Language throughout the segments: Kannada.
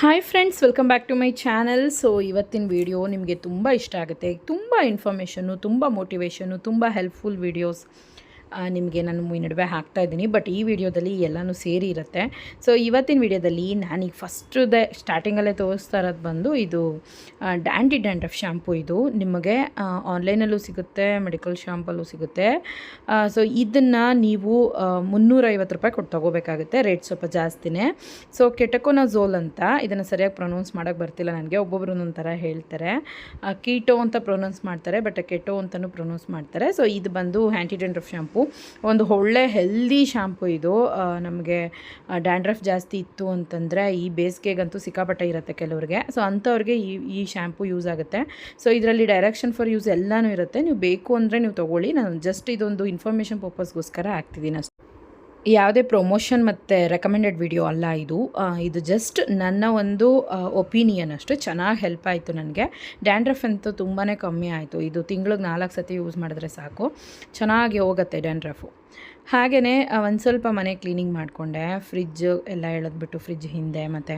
Hi friends welcome back to my channel so ಇವತ್ತಿನ ವಿಡಿಯೋ ನಿಮಗೆ ತುಂಬ ಇಷ್ಟ ಆಗುತ್ತೆ. ತುಂಬ ಇನ್ಫಾರ್ಮೇಷನ್ನು ತುಂಬ ಮೋಟಿವೇಶನ್ನು ತುಂಬ ಹೆಲ್ಪ್ಫುಲ್ ವೀಡಿಯೋಸ್ ನಿಮಗೆ ನಾನು ಈ ನಡುವೆ ಹಾಕ್ತಾ ಇದ್ದೀನಿ. ಬಟ್ ಈ ವಿಡಿಯೋದಲ್ಲಿ ಎಲ್ಲನೂ ಸೇರಿ ಇರುತ್ತೆ. ಸೊ ಇವತ್ತಿನ ವಿಡಿಯೋದಲ್ಲಿ ನಾನೀಗ ಫಸ್ಟ್ದೇ ಸ್ಟಾರ್ಟಿಂಗಲ್ಲೇ ತೋರಿಸ್ತಾ ಇರೋದು ಬಂದು ಇದು ಡ್ಯಾಂಟಿ ಡ್ಯಾಂಡ್ರಫ್ ಶ್ಯಾಂಪು ಇದು. ನಿಮಗೆ ಆನ್ಲೈನಲ್ಲೂ ಸಿಗುತ್ತೆ ಮೆಡಿಕಲ್ ಶಾಂಪಲ್ಲೂ ಸಿಗುತ್ತೆ. ಸೊ ಇದನ್ನು ನೀವು ಮುನ್ನೂರೈವತ್ತು ರೂಪಾಯಿ ಕೊಟ್ಟು ತೊಗೋಬೇಕಾಗುತ್ತೆ. ರೇಟ್ ಸ್ವಲ್ಪ ಜಾಸ್ತಿನೇ. ಸೊ ಕೆಟಕೋನಜೋಲ್ ಅಂತ, ಇದನ್ನು ಸರಿಯಾಗಿ ಪ್ರೊನೌನ್ಸ್ ಮಾಡೋಕ್ಕೆ ಬರ್ತಿಲ್ಲ ನನಗೆ. ಒಬ್ಬೊಬ್ರು ಒಂದೊಂದು ಥರ ಹೇಳ್ತಾರೆ ಕೀಟೋ ಅಂತ ಪ್ರೊನೌನ್ಸ್ ಮಾಡ್ತಾರೆ ಬಟ್ ಕೆಟೋ ಅಂತಲೂ ಪ್ರೊನೌನ್ಸ್ ಮಾಡ್ತಾರೆ. ಸೊ ಇದು ಬಂದು ಆ್ಯಂಟಿ ಡ್ಯಾಂಡ್ರಫ್ ಶಾಂಪು ಒಂದು ಒಳ್ಳೆ ಹೆಲ್ದಿ ಶ್ಯಾಂಪು ಇದು. ನಮಗೆ ಡ್ಯಾಂಡ್ರಫ್ ಜಾಸ್ತಿ ಇತ್ತು ಅಂತಂದರೆ ಈ ಬೇಸಿಗೆಗಂತೂ ಸಿಕ್ಕಾಪಟ್ಟೆ ಇರುತ್ತೆ ಕೆಲವ್ರಿಗೆ. ಸೊ ಅಂಥವ್ರಿಗೆ ಈ ಈ ಶ್ಯಾಂಪು ಯೂಸ್ ಆಗುತ್ತೆ. ಸೊ ಇದರಲ್ಲಿ ಡೈರೆಕ್ಷನ್ ಫಾರ್ ಯೂಸ್ ಎಲ್ಲನೂ ಇರುತ್ತೆ. ನೀವು ಬೇಕು ಅಂದರೆ ನೀವು ತೊಗೊಳ್ಳಿ. ನಾನು ಜಸ್ಟ್ ಇದೊಂದು ಇನ್ಫಾರ್ಮೇಷನ್ ಪರ್ಪಸ್ಗೋಸ್ಕರ ಆಗ್ತಿದ್ದೀನಿ ಅಷ್ಟೇ. ಯಾವುದೇ ಪ್ರಮೋಷನ್ ಮತ್ತು ರೆಕಮೆಂಡೆಡ್ ವಿಡಿಯೋ ಅಲ್ಲ ಇದು. ಇದು ಜಸ್ಟ್ ನನ್ನ ಒಂದು ಒಪಿನಿಯನ್ ಅಷ್ಟು. ಚೆನ್ನಾಗಿ ಹೆಲ್ಪ್ ಆಯಿತು ನನಗೆ. ಡ್ಯಾಂಡ್ರಫ್ ಅಂತೂ ತುಂಬಾ ಕಮ್ಮಿ ಆಯಿತು. ಇದು ತಿಂಗಳಿಗೆ ನಾಲ್ಕು ಸತಿ ಯೂಸ್ ಮಾಡಿದ್ರೆ ಸಾಕು. ಚೆನ್ನಾಗಿ ಹೋಗುತ್ತೆ ಡ್ಯಾಂಡ್ರಫು ಹಾಗೆಯೇ ಒಂದು ಸ್ವಲ್ಪ ಮನೆ ಕ್ಲೀನಿಂಗ್ ಮಾಡಿಕೊಂಡೆ. ಫ್ರಿಜ್ ಎಲ್ಲ ಎಳೆದ್ಬಿಟ್ಟು ಫ್ರಿಜ್ ಹಿಂದೆ ಮತ್ತು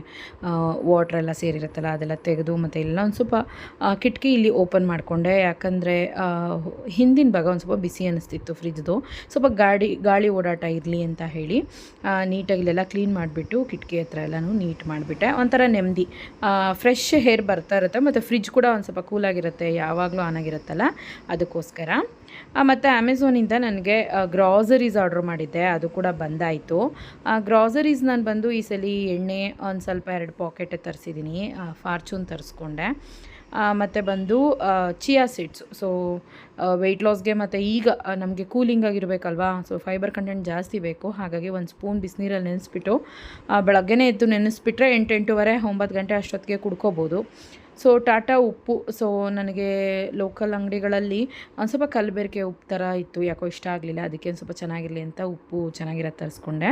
ವಾಟ್ರ್ ಎಲ್ಲ ಸೇರಿರುತ್ತಲ್ಲ, ಅದೆಲ್ಲ ತೆಗೆದು ಮತ್ತು ಎಲ್ಲ ಒಂದು ಸ್ವಲ್ಪ ಕಿಟಕಿ ಇಲ್ಲಿ ಓಪನ್ ಮಾಡಿಕೊಂಡೆ. ಯಾಕಂದರೆ ಹಿಂದಿನ ಭಾಗ ಒಂದು ಸ್ವಲ್ಪ ಬಿಸಿ ಅನ್ನಿಸ್ತಿತ್ತು ಫ್ರಿಜ್ದು ಸ್ವಲ್ಪ ಗಾಡಿ, ಗಾಳಿ ಓಡಾಟ ಇರಲಿ ಅಂತ ಹೇಳಿ ನೀಟಾಗಿ ಇಲ್ಲೆಲ್ಲ ಕ್ಲೀನ್ ಮಾಡಿಬಿಟ್ಟು ಕಿಟಕಿ ಹತ್ರ ಎಲ್ಲನೂ ನೀಟ್ ಮಾಡಿಬಿಟ್ಟೆ. ಒಂಥರ ನೆಮ್ಮದಿ ಫ್ರೆಶ್ ಹೇರ್ ಬರ್ತಾ ಇರುತ್ತೆ, ಮತ್ತು ಫ್ರಿಜ್ ಕೂಡ ಒಂದು ಸ್ವಲ್ಪ ಕೂಲಾಗಿರುತ್ತೆ ಯಾವಾಗಲೂ ಆನ್ ಆಗಿರುತ್ತಲ್ಲ, ಅದಕ್ಕೋಸ್ಕರ. ಮತ್ತು ಅಮೆಝಾನಿಂದ ನನಗೆ ಗ್ರಾಸರೀಸ್ ಆರ್ಡ್ರ್ ಮಾಡಿದ್ದೆ, ಅದು ಕೂಡ ಬಂದಾಯಿತು. ಗ್ರಾಸರೀಸ್ ನಾನು ಬಂದು ಈ ಸಲ ಎಣ್ಣೆ ಒಂದು ಸ್ವಲ್ಪ ಎರಡು ಪಾಕೆಟ್ ತರಿಸಿದ್ದೀನಿ ಫಾರ್ಚೂನ್ ತರಿಸ್ಕೊಂಡೆ. ಮತ್ತು ಬಂದು ಚಿಯಾ ಸೀಡ್ಸ್ ಸೊ ವೆಯ್ಟ್ ಲಾಸ್ಗೆ ಮತ್ತು ಈಗ ನಮಗೆ ಕೂಲಿಂಗ್ ಆಗಿರಬೇಕಲ್ವಾ? ಸೊ ಫೈಬರ್ ಕಂಟೆಂಟ್ ಜಾಸ್ತಿ ಬೇಕು. ಹಾಗಾಗಿ ಒಂದು ಸ್ಪೂನ್ ಬಿಸಿನೀರಲ್ಲಿ ನೆನೆಸ್ಬಿಟ್ಟು ಬೆಳಗ್ಗೆನೇ ಎದ್ದು ನೆನೆಸ್ಬಿಟ್ರೆ ಎಂಟು ಎಂಟೂವರೆ ಒಂಬತ್ತು ಗಂಟೆ ಅಷ್ಟೊತ್ತಿಗೆ ಕುಡ್ಕೋಬೋದು. ಸೊ ಟಾಟಾ ಉಪ್ಪು ಸೊ ನನಗೆ ಲೋಕಲ್ ಅಂಗಡಿಗಳಲ್ಲಿ ಒಂದು ಸ್ವಲ್ಪ ಕಲಬೆರಕೆ ಉಪ್ಪು ಥರ ಇತ್ತು. ಯಾಕೋ ಇಷ್ಟ ಆಗಲಿಲ್ಲ. ಅದಕ್ಕೆ ಒಂದು ಸ್ವಲ್ಪ ಚೆನ್ನಾಗಿರಲಿ ಅಂತ ಉಪ್ಪು ಚೆನ್ನಾಗಿರೋ ತರಿಸ್ಕೊಂಡೆ.